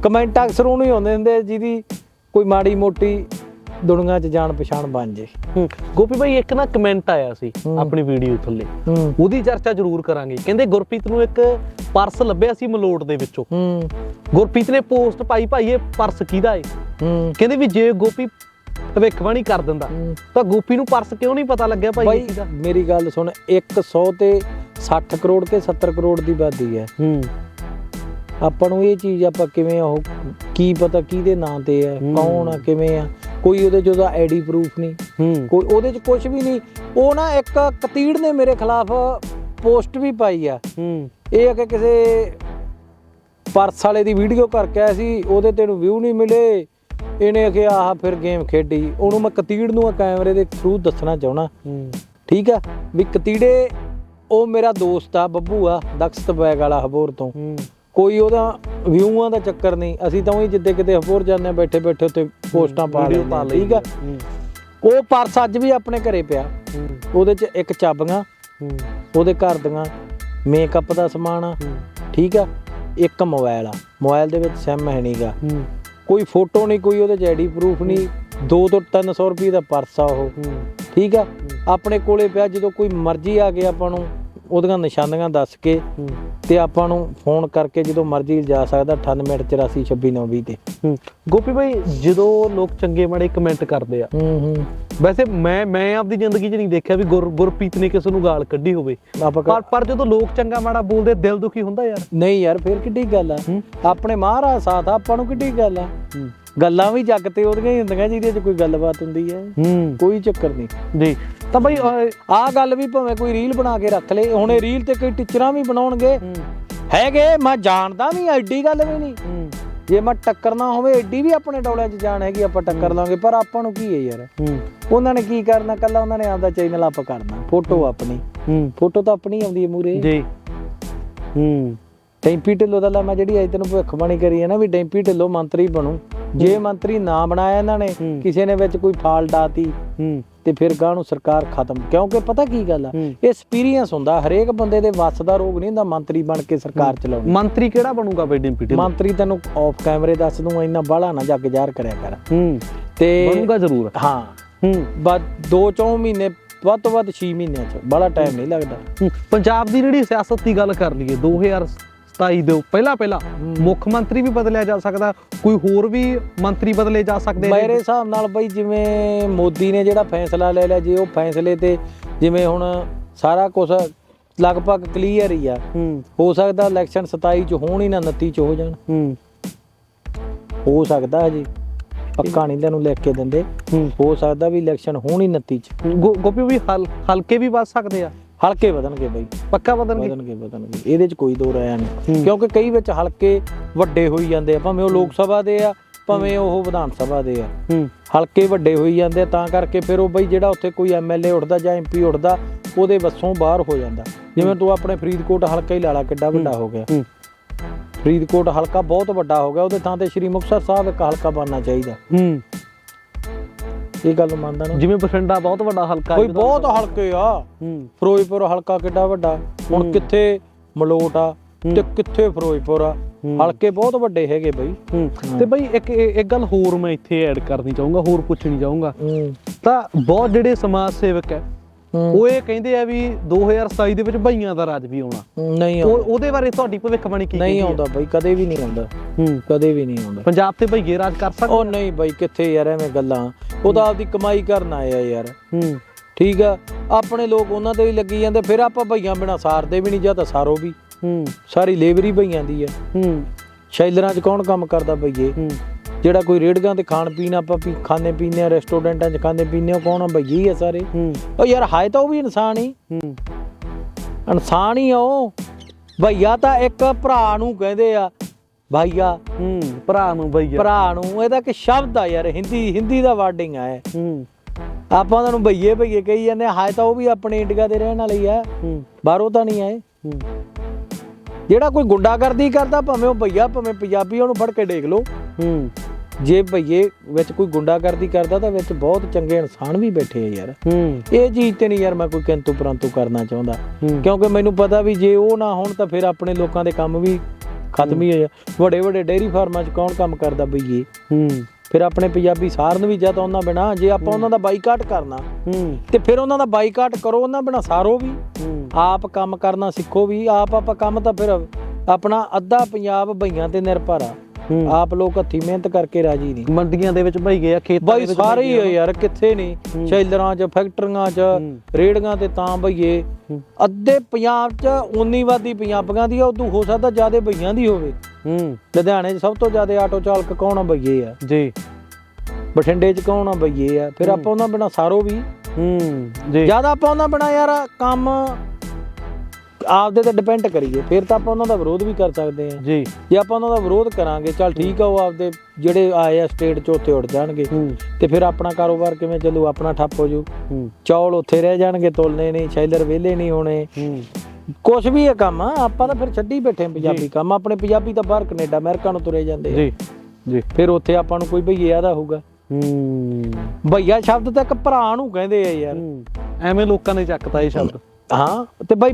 ਕਮੈਂਟ ਅਕਸਰ ਉਹਨੂੰ ਹੀ ਹੁੰਦੇ ਹੁੰਦੇ ਜਿਹਦੀ ਕੋਈ ਮਾੜੀ ਮੋਟੀ ਦੁਨੀਆ 'ਚ ਜਾਣ ਪਛਾਣ ਬਣ ਜੇ। ਗੋਪੀ ਭਾਈ ਇੱਕ ਨਾ ਕਮੈਂਟ ਆਇਆ ਸੀ। ਆਪਣੀ ਵੀਡੀਓ ਥੱਲੇ। ਉਹਦੀ ਚਰਚਾ ਜ਼ਰੂਰ ਕਰਾਂਗੇ। ਕਹਿੰਦੇ ਗੁਰਪ੍ਰੀਤ ਨੂੰ ਇੱਕ ਪਰਸ ਲੱਭਿਆ ਸੀ ਮਲੋਟ ਦੇ ਵਿੱਚੋਂ। ਗੁਰਪ੍ਰੀਤ ਨੇ ਪੋਸਟ ਪਾਈ ਭਾਈ ਇਹ ਪਰਸ ਕਿਹਦਾ ਏ? ਕਹਿੰਦੇ ਵੀ ਜੇ ਗੋਪੀ ਭਵਿੱਖਬਾਣੀ ਕਰ ਦਿੰਦਾ। ਤਾਂ ਗੋਪੀ ਨੂੰ ਪਰਸ ਕਿਉਂ ਨਹੀਂ ਪਤਾ ਲੱਗਿਆ ਭਾਈ ਮੇਰੀ ਗੱਲ ਸੁਣ 100 ਤੇ 60 ਕਰੋੜ ਕੇ 70 ਕਰੋੜ ਦੀ ਬਾਦੀ ਹੂੰ। ਆਪਾਂ ਨੂੰ ਇਹ ਚੀਜ਼ ਆਪਾਂ ਕਿਵੇਂ ਉਹ ਕੀ ਪਤਾ ਕਿਹਦੇ ਨਾਂ ਤੇ ਹੈ। ਕੌਣ ਆ ਕਿਵੇਂ ਆ। ਕੋਈ ਉਹਦੇ 'ਚ ਉਹਦਾ ਆਈਡੀ ਪ੍ਰੂਫ ਨਹੀਂ। ਕੋਈ ਉਹਦੇ 'ਚ ਕੁਝ ਵੀ ਨਹੀਂ। ਉਹ ਨਾ ਇੱਕ ਕਤੀੜ ਨੇ ਮੇਰੇ ਖਿਲਾਫ ਪੋਸਟ ਵੀ ਪਾਈ ਆ। ਇਹ ਆ ਕਿ ਕਿਸੇ ਪਰਸ ਵਾਲੇ ਦੀ ਵੀਡੀਓ ਕਰਕੇ ਆਇਆ ਸੀ ਉਹਦੇ ਤੈਨੂੰ ਵਿਊ ਨਹੀਂ ਮਿਲੇ। ਇਹਨੇ ਕਿ ਆਹ ਫਿਰ ਗੇਮ ਖੇਡੀ। ਉਹਨੂੰ ਮੈਂ ਕਤੀੜ ਨੂੰ ਆ ਕੈਮਰੇ ਦੇ ਥਰੂ ਦੱਸਣਾ ਚਾਹਣਾ ਠੀਕ ਆ? ਵੀ ਕਤੀੜੇ ਉਹ ਮੇਰਾ ਦੋਸਤ ਆ ਬੱਬੂ ਆ ਦਕਸ਼ਤ ਬੈਗ ਵਾਲਾ ਹਬੋਰ ਤੋਂ। ਕੋਈ ਉਹਦਾ ਵਿਊਆਂ ਦਾ ਚੱਕਰ ਨਹੀਂ। ਅਸੀਂ ਤਾਂ ਉਹੀ ਜਿੱਦੇ ਕਿਤੇ ਹਬੋਰ ਜਾਂਦੇ ਬੈਠੇ ਬੈਠੇ ਉੱਤੇ ਪੋਸਟਾਂ ਪਾ ਲਈ ਠੀਕ ਆ? ਉਹ ਪਰਸ ਅੱਜ ਵੀ ਆਪਣੇ ਘਰੇ ਪਿਆ। ਉਹਦੇ 'ਚ ਇੱਕ ਚਾਬੀਆਂ ਉਹਦੇ ਘਰ ਦੀਆਂ ਮੇਕਅਪ ਦਾ ਸਮਾਨ ਆ ਠੀਕ ਆ? ਇੱਕ ਮੋਬਾਈਲ ਆ। ਮੋਬਾਈਲ ਦੇ ਵਿੱਚ ਸਿਮ ਹੈ ਨਹੀਂਗਾ ਕੋਈ ਫੋਟੋ ਨਹੀਂ ਕੋਈ ਉਹਦੇ 'ਚ ਆਈਡੀ ਪ੍ਰੂਫ ਨਹੀਂ। 2 ਤੋਂ 300 ਰੁਪਏ ਦਾ ਪਰਸ ਆ ਉਹ। ਠੀਕ ਆ? ਆਪਣੇ ਕੋਲੇ ਪਿਆ ਜਦੋਂ ਕੋਈ ਮਰਜ਼ੀ ਆ ਕੇ ਆਪਾਂ ਨੂੰ। ਉਹਦੀਆਂ ਨਿਸ਼ਾਨੀਆਂ ਦੱਸ ਕੇ ਤੇ ਆਪਾਂ ਨੂੰ ਫੋਨ ਕਰਕੇ ਜਦੋਂ ਮਰਜ਼ੀ ਜਾ ਸਕਦਾ 9884264920 ਤੇ। ਹੂੰ। ਗੋਪੀ ਭਾਈ ਜਦੋਂ ਲੋਕ ਚੰਗੇ ਮਾੜੇ ਕਮੈਂਟ ਕਰਦੇ ਆ ਹੂੰ ਹੂੰ। ਵੈਸੇ ਮੈਂ ਮੈਂ ਆਪਦੀ ਜ਼ਿੰਦਗੀ 'ਚ ਨਹੀਂ ਦੇਖਿਆ ਵੀ ਗੁਰ ਗੁਰਪ੍ਰੀਤ ਨੇ ਕਿਸੇ ਨੂੰ ਗਾਲ ਕੱਢੀ ਹੋਵੇ। ਆਪਾਂ ਪਰ ਪਰ ਜਦੋਂ ਲੋਕ ਚੰਗਾ ਮਾੜਾ ਬੋਲਦੇ ਦਿਲ ਦੁਖੀ ਹੁੰਦਾ ਯਾਰ। ਨਹੀਂ ਯਾਰ ਫੇਰ ਕਿੱਡੀ ਗੱਲ ਆ। ਹੂੰ। ਆਪਣੇ ਮਹਾਰਾਜ ਸਾਥ ਆ ਆਪਾਂ ਨੂੰ ਕਿੱਡੀ ਗੱਲ ਆ। ਗੱਲਾਂ ਵੀ ਜੱਗ ਤੇ ਉਹਦੀਆਂ ਹੀ ਹੁੰਦੀਆਂ ਜਿਹਦੇ 'ਚ ਕੋਈ ਗੱਲਬਾਤ ਹੁੰਦੀ ਹੈ। ਹੂੰ। ਕੋਈ ਚੱਕਰ ਨਹੀਂ। ਜੀ। ਤਾਂ ਅਹ, ਆਹ ਗੱਲ ਵੀ ਭਾਵੇਂ ਕੋਈ ਰੀਲ ਬਣਾ ਕੇ ਰੱਖ ਲੇ ਹੁਣ ਇਹ ਰੀਲ ਤੇ ਕੋਈ ਟੀਚਰਾਂ ਵੀ ਬਣਾਉਣਗੇ। ਹੈਗੇ ਮੈਂ ਜਾਣਦਾ ਵੀ ਐਡੀ ਗੱਲ ਵੀ ਨਹੀਂ। ਜੇ ਮੈਂ ਟੱਕਰਨਾ ਹੋਵੇ ਐਡੀ ਵੀ ਆਪਣੇ ਡੋਲਿਆਂ 'ਚ ਜਾਣ ਹੈਗੀ ਆਪਾਂ ਟੱਕਰ ਲਾਂਗੇ ਪਰ ਆਪਾਂ ਨੂੰ ਕੀ ਹੈ ਯਾਰ? ਉਹਨਾਂ ਨੇ ਕੀ ਕਰਨਾ? ਕੱਲਾ ਉਹਨਾਂ ਨੇ ਆਪਦਾ ਚੈਨਲ ਅਪ ਕਰਨਾ ਫੋਟੋ ਆਪਣੀ। ਫੋਟੋ ਤਾਂ ਆਪਣੀ ਆਉਂਦੀ ਹੈ ਮੂਰੇ। ਜੀ। ਹੂੰ। ਡੈਂਪੀ ਢਿੱਲੋਂ ਦਾ ਲਾ ਮੈਂ ਜਿਹੜੀ ਅੱਜ ਤੈਨੂੰ ਭਵਿੱਖਬਾਣੀ ਕਰੀ ਹੈ ਨਾ ਵੀ ਡੈਂਪੀ ਢਿੱਲੋਂ ਮੰਤਰੀ ਬਣੂ। ਜੇ ਮੰਤਰੀ ਨਾ ਬਣਾਇਆ ਇਹਨਾਂ ਨੇ। ਕਿਸੇ ਨੇ ਵਿੱਚ ਕੋਈ ਫਾਲ ਡਾਤੀ। ਹੂੰ। ਤੇ ਫਿਰ ਗਾਂ ਨੂੰ ਸਰਕਾਰ ਖਤਮ। ਕਿਉਂਕਿ ਪਤਾ ਕੀ ਗੱਲ ਆ? ਐਕਸਪੀਰੀਅੰਸ ਹੁੰਦਾ ਹਰੇਕ ਬੰਦੇ ਦੇ ਵੱਸ ਦਾ ਰੋਗ ਨਹੀਂ ਹੁੰਦਾ ਮੰਤਰੀ ਬਣ ਕੇ ਸਰਕਾਰ ਚਲਾਉਣੀ ਮੰਤਰੀ ਕਿਹੜਾ ਬਣੂਗਾ ਬਈ ਡਿੰਪੀ ਢਿੱਲੋਂ? ਮੰਤਰੀ ਤੈਨੂੰ ਆਫ ਕੈਮਰੇ ਦੱਸ ਦੂੰ ਇੰਨਾ ਬਾਹਲਾ ਨਾ ਜੱਗ ਜ਼ਾਹਰ ਕਰਿਆ ਕਰ। ਹੂੰ। ਤੇ ਬਣੂਗਾ ਜ਼ਰੂਰ। ਹਾਂ। ਹੂੰ। ਬਸ 2-4 ਮਹੀਨੇ ਵੱਧ ਤੋਂ ਵੱਧ 6 ਮਹੀਨਿਆਂ ਚ ਬੜਾ ਟਾਈਮ ਨਹੀਂ ਲੱਗਦਾ। ਪੰਜਾਬ ਦੀ ਜਿਹੜੀ ਸਿਆਸਤ ਦੀ ਗੱਲ ਕਰ ਲਈਏ 2027 ਦੇ ਪਹਿਲਾਂ ਪਹਿਲਾਂ ਮੁੱਖ ਮੰਤਰੀ ਵੀ ਬਦਲਿਆ ਜਾ ਸਕਦਾ ਕੋਈ ਹੋਰ ਵੀ ਮੰਤਰੀ ਬਦਲੇ ਜਾ ਸਕਦੇ ਨੇ? ਮੇਰੇ ਹਿਸਾਬ ਨਾਲ ਬਈ ਜਿਵੇਂ ਮੋਦੀ ਨੇ ਜਿਹੜਾ ਫੈਸਲਾ ਲੈ ਲਿਆ ਜੇ ਉਹ ਫੈਸਲੇ ਤੇ ਜਿਵੇਂ ਹੁਣ ਸਾਰਾ ਕੁਝ ਲਗਭਗ ਕਲੀਅਰ ਹੀ ਆ। ਹੂੰ। ਸਕਦਾ ਇਲੈਕਸ਼ਨ 27 ਚ ਹੋਣ ਹੀ ਨਾ 29 ਚ ਹੋ ਜਾਣ। ਹੂੰ। ਹੋ ਸਕਦਾ ਹਜੇ ਪੱਕਾ ਨਹੀਂ ਤੈਨੂੰ ਲਿਖ ਕੇ ਦਿੰਦੇ। ਹੂੰ। ਸਕਦਾ ਵੀ ਇਲੈਕਸ਼ਨ ਹੋਣ ਹੀ 29 ਚ। ਗੋਪੀ ਵੀ ਹਲ ਹਲਕੇ ਵੀ ਵੱਧ ਸਕਦੇ ਆ। ਹਲਕੇ ਵਧਣਗੇ ਬਈ। ਪੱਕਾ ਵਧਣਗੇ? ਵਧਣਗੇ ਵਧਣਗੇ। ਇਹਦੇ ਚ ਕੋਈ ਦੋ ਰਾਇਆ ਨਹੀਂ। ਕਿਉਂਕਿ ਕਈ ਵਿੱਚ ਹਲਕੇ ਵੱਡੇ ਹੋਈ ਜਾਂਦੇ ਆ। ਭਾਵੇਂ ਉਹ ਲੋਕ ਸਭਾ ਦੇ ਆ ਭਾਵੇਂ ਉਹ ਵਿਧਾਨ ਸਭਾ ਦੇ ਆ। ਹਲਕੇ ਵੱਡੇ ਹੋਈ ਜਾਂਦੇ ਆ, ਤਾਂ ਕਰਕੇ ਫਿਰ ਉਹ ਬਈ ਜਿਹੜਾ ਉੱਥੇ ਕੋਈ ਐਮਐਲਏ ਉੱਠਦਾ ਜਾਂ ਐਮਪੀ ਉੱਠਦਾ ਉਹਦੇ ਵੱਸੋਂ ਬਾਹਰ ਹੋ ਜਾਂਦਾ। ਜਿਵੇਂ ਤੂੰ ਆਪਣੇ ਫਰੀਦਕੋਟ ਹਲਕਾ ਹੀ ਲਾ ਲਾ ਕਿੱਡਾ ਵੱਡਾ ਹੋ ਗਿਆ। ਫਰੀਦਕੋਟ ਹਲਕਾ ਬਹੁਤ ਵੱਡਾ ਹੋ ਗਿਆ। ਉਹਦੇ ਥਾਂ ਤੇ ਸ਼੍ਰੀ ਮੁਕਤਸਰ ਸਾਹਿਬ ਇੱਕ ਹਲਕਾ ਬਣਨਾ ਚਾਹੀਦਾ। ਹੂੰ। ਇਹ ਗੱਲ ਮੰਨਦਾ ਨਾ। ਜਿਵੇਂ ਬਠਿੰਡਾ ਬਹੁਤ ਵੱਡਾ ਹਲਕਾ ਕੋਈ ਬਹੁਤ ਹਲਕੇ ਆ। ਫਿਰੋਜ਼ਪੁਰ ਹਲਕਾ ਕਿੱਡਾ ਵੱਡਾ। ਹੁਣ। ਕਿੱਥੇ ਮਲੋਟ ਆ ਤੇ ਕਿੱਥੇ ਫਿਰੋਜ਼ਪੁਰ ਆ। ਹਲਕੇ ਬਹੁਤ ਵੱਡੇ ਹੈਗੇ ਬਈ। ਤੇ ਬਈ ਇੱਕ ਇੱਕ ਗੱਲ ਹੋਰ ਮੈਂ ਇੱਥੇ ਐਡ ਕਰਨੀ ਚਾਹੂੰਗਾ ਹੋਰ ਪੁੱਛਣੀ ਚਾਹੂੰਗਾ। ਤਾਂ ਬਹੁਤ ਜਿਹੜੇ ਸਮਾਜ ਸੇਵਕ ਹੈ। ਉਹ ਇਹ ਕਹਿੰਦੇ ਆ ਵੀ 2027 ਦੇ ਵਿੱਚ ਭਈਆਂ ਦਾ ਰਾਜ ਵੀ ਆਉਣਾ। ਨਹੀਂ ਉਹਦੇ ਬਾਰੇ ਤੁਹਾਡੀ ਭਵਿੱਖਬਾਣੀ ਕੀ ਨਹੀਂ? ਆਉਂਦਾ ਬਈ ਕਦੇ ਵੀ ਨਹੀਂ ਆਉਂਦਾ। ਹੂੰ ਕਦੇ ਵੀ ਨਹੀਂ ਆਉਂਦਾ। ਪੰਜਾਬ ਤੇ ਭਈਏ ਰਾਜ ਕਰ ਸਕਦੇ? ਉਹ ਨਹੀਂ ਬਈ ਕਿੱਥੇ ਯਾਰ ਐਵੇਂ ਗੱਲਾਂ। ਉਹ ਤਾਂ ਆਪਦੀ ਕਮਾਈ ਕਰਨ ਆਇਆ ਯਾਰ। ਹੂੰ। ਠੀਕ ਆ? ਆਪਣੇ ਲੋਕ ਉਹਨਾਂ ਤੇ ਹੀ ਲੱਗੀ ਜਾਂਦੇ ਫਿਰ ਆਪਾਂ ਭਈਆਂ ਬਿਨਾ ਸਾਰਦੇ ਵੀ ਨਹੀਂ ਜਾਂ ਤਾਂ ਸਾਰੋ ਵੀ। ਹੂੰ। ਸਾਰੀ ਲੇਬਰ ਹੀ ਭਈਆਂ ਦੀ ਆ। ਹੂੰ। ਸ਼ੈਲਰਾਂ 'ਚ ਕੌਣ ਕੰਮ ਕਰਦਾ ਭਈਏ ਹੂੰ। ਜਿਹੜਾ ਕੋਈ ਰੇੜਗਾਂ ਤੇ ਖਾਣ ਪੀਣ ਆਪਾਂ ਵੀ ਖਾਣੇ ਪੀਣੇ ਆ ਰੈਸਟੋਰੈਂਟਾਂ 'ਚ ਖਾਂਦੇ ਪੀਣੇ ਉਹ ਕੌਣ ਆ ਭਈਏ ਆ ਸਾਰੇ। ਹੂੰ। ਉਹ ਯਾਰ ਹਾਏ ਤਾਂ ਉਹ ਵੀ ਇਨਸਾਨ ਹੀ। ਹੂੰ। ਇਨਸਾਨ ਹੀ ਆ ਉਹ। ਭਈਆ ਤਾਂ ਇੱਕ ਭਰਾ ਨੂੰ ਕਹਿੰਦੇ ਆ ਭਾਈਆ। ਹੂੰ ਭਰਾ ਨੂੰ ਭਈਆ ਭਰਾ ਨੂੰ ਇਹਦਾ ਇੱਕ ਸ਼ਬਦ ਆ ਯਾਰ ਹਿੰਦੀ ਹਿੰਦੀ ਦਾ ਵਰਡਿੰਗ ਆ ਇਹ। ਹੂੰ। ਆਪਾਂ ਉਹਨਾਂ ਨੂੰ ਭਈਏ ਭਈਏ ਕਹੀ ਜਾਂਦੇ ਹਾਏ ਤਾਂ ਉਹ ਵੀ ਆਪਣੇ ਇੰਡੀਆ ਦੇ ਰਹਿਣ ਵਾਲੇ ਆ। ਹੂੰ। ਬਾਹਰੋਂ ਤਾਂ ਨਹੀਂ ਆਏ। ਹੂੰ। ਜਿਹੜਾ ਕੋਈ ਗੁੰਡਾਗਰਦੀ ਕਰਦਾ ਭਾਵੇਂ ਉਹ ਭਈਆ ਭਾਵੇਂ ਪੰਜਾਬੀ ਉਹਨੂੰ ਫੜ ਕੇ ਦੇਖ ਲਓ। ਹੂੰ। ਜੇ ਭਈਏ ਵਿੱਚ ਕੋਈ ਗੁੰਡਾਗਰਦੀ ਕਰਦਾ ਤਾਂ ਵਿੱਚ ਬਹੁਤ ਚੰਗੇ ਇਨਸਾਨ ਵੀ ਬੈਠੇ ਆ ਯਾਰ। ਹੂੰ। ਇਹ ਚੀਜ਼ ਤੇ ਨਹੀਂ ਯਾਰ ਮੈਂ ਕੋਈ ਕਿੰਤੂ ਪਰੰਤੂ ਕਰਨਾ ਚਾਹੁੰਦਾ। ਕਿਉਂਕਿ ਮੈਨੂੰ ਪਤਾ ਵੀ ਜੇ ਉਹ ਨਾ ਹੋਣ ਤਾਂ ਫਿਰ ਆਪਣੇ ਲੋਕਾਂ ਦੇ ਕੰਮ ਵੀ ਖਤਮ ਹੀ ਹੋ ਜਾ ਵੱਡੇ ਵੱਡੇ ਡੇਅਰੀ ਫਾਰਮਾਂ 'ਚ ਕੌਣ ਕੰਮ ਕਰਦਾ ਭਈਏ ਹੂੰ। ਫਿਰ ਆਪਣੇ ਪੰਜਾਬੀ ਸਾਰਨ ਵੀ ਜਾਂ ਤਾਂ ਉਹਨਾਂ ਬਿਨਾ ਜੇ ਆਪਾਂ ਉਹਨਾਂ ਦਾ ਬਾਈਕਾਟ ਕਰਨਾ ਹੂੰ। ਤੇ ਫਿਰ ਉਹਨਾਂ ਦਾ ਬਾਈਕਾਟ ਕਰੋ ਉਹਨਾਂ ਬਿਨਾ ਸਾਰੋ ਵੀ। ਹੂੰ। ਆਪ ਕੰਮ ਕਰਨਾ ਸਿੱਖੋ ਵੀ ਆਪ ਆਪਾਂ ਕੰਮ ਤਾਂ ਫਿਰ ਆਪਣਾ ਅੱਧਾ ਪੰਜਾਬ ਭਈਆਂ ਤੇ ਨਿਰਭਰ ਆ। ਆਪ ਲੋਕ ਹੱਥੀ ਮਿਹਨਤ ਕਰਕੇ ਰਾਜੀ ਨਹੀਂ। ਮੰਡੀਆਂ ਦੇ ਵਿੱਚ ਭਈਏ ਆ ਖੇਤਾਂ ਬਾਈ ਦੇ ਵਿੱਚ ਸਾਰੇ ਹੀ ਆ ਯਾਰ ਕਿੱਥੇ ਨਹੀਂ। ਸ਼ੈਲਰਾਂ 'ਚ ਫੈਕਟਰੀਆਂ 'ਚ। ਰੇੜੀਆਂ ਤੇ ਤਾਂ ਭਈਏ। ਅੱਧੇ ਪੰਜਾਬ 'ਚ 19 ਵਾਦੀ ਪੰਜਾਬੀਆਂ ਦੀ ਆ ਉਦੋਂ ਹੋ ਸਕਦਾ ਜਿਆਦੇ ਭਈਆਂ ਦੀ ਹੋਵੇ। ਹੂੰ। ਲੁਧਿਆਣੇ 'ਚ ਸਭ ਤੋਂ ਜ਼ਿਆਦਾ ਆਟੋ ਚਾਲਕ ਕੌਣ ਆ ਭਈਏ ਆ? ਜੀ। ਬਠਿੰਡੇ 'ਚ ਕੌਣ ਆ ਭਈਏ ਆ? ਫਿਰ ਆਪਾਂ ਉਹਨਾਂ ਬਿਨਾ ਸਾਰੋ ਵੀ। ਹੂੰ। ਜੀ। ਜ਼ਿਆਦਾ ਆਪਾਂ ਉਹਨਾਂ ਬਿਨਾ ਯਾਰ ਕੰਮ ਆਪਦੇ ਤੇ ਡਿਪੈਂਡ ਕਰੀਏ ਫਿਰ ਤਾਂ ਆਪਾਂ ਉਹਨਾਂ ਦਾ ਵਿਰੋਧ ਵੀ ਕਰ ਸਕਦੇ ਆ ਜੀ। ਜੇ ਆਪਾਂ ਉਹਨਾਂ ਦਾ ਵਿਰੋਧ ਕਰਾਂਗੇ ਚੱਲ ਠੀਕ ਆ ਉਹ ਆਪਦੇ ਜਿਹੜੇ ਆਏ ਆ ਸਟੇਟ 'ਚ ਉੱਥੇ ਉੱਡ ਜਾਣਗੇ। ਤੇ ਫਿਰ ਆਪਣਾ ਕਾਰੋਬਾਰ ਕਿਵੇਂ ਚੱਲੂ ਆਪਣਾ ਠੱਪ ਹੋ ਜੂ। ਚੌਲ ਉੱਥੇ ਰਹਿ ਜਾਣਗੇ ਤੋਲਨੇ ਨਹੀਂ ਸ਼ੈਲਰ ਵਿਹਲੇ ਨਹੀਂ ਹੋਣੇ। ਕੁਛ ਵੀ ਇਹ ਕੰਮ ਆ ਆਪਾਂ ਤਾਂ ਫਿਰ ਛੱਡੀ ਬੈਠੇ ਪੰਜਾਬੀ ਕੰਮ ਆਪਣੇ ਪੰਜਾਬੀ ਤਾਂ ਬਾਹਰ ਕੈਨੇਡਾ ਅਮਰੀਕਾ ਨੂੰ ਤੁਰੇ ਜਾਂਦੇ ਆ। ਜੀ ਜੀ। ਫਿਰ ਉੱਥੇ ਆਪਾਂ ਨੂੰ ਕੋਈ ਭਈਏ ਆਦਾ ਹੋਊਗਾ ਹੂੰ। ਭਈਆ ਸ਼ਬਦ ਤਾਂ ਇੱਕ ਭਰਾ ਨੂੰ ਕਹਿੰਦੇ ਆ ਯਾਰ। ਐਵੇਂ ਲੋਕਾਂ ਨੇ ਚੱਕਤਾ ਇਹ ਸ਼ਬਦ। ਹਾਂ ਤੇ ਬਈ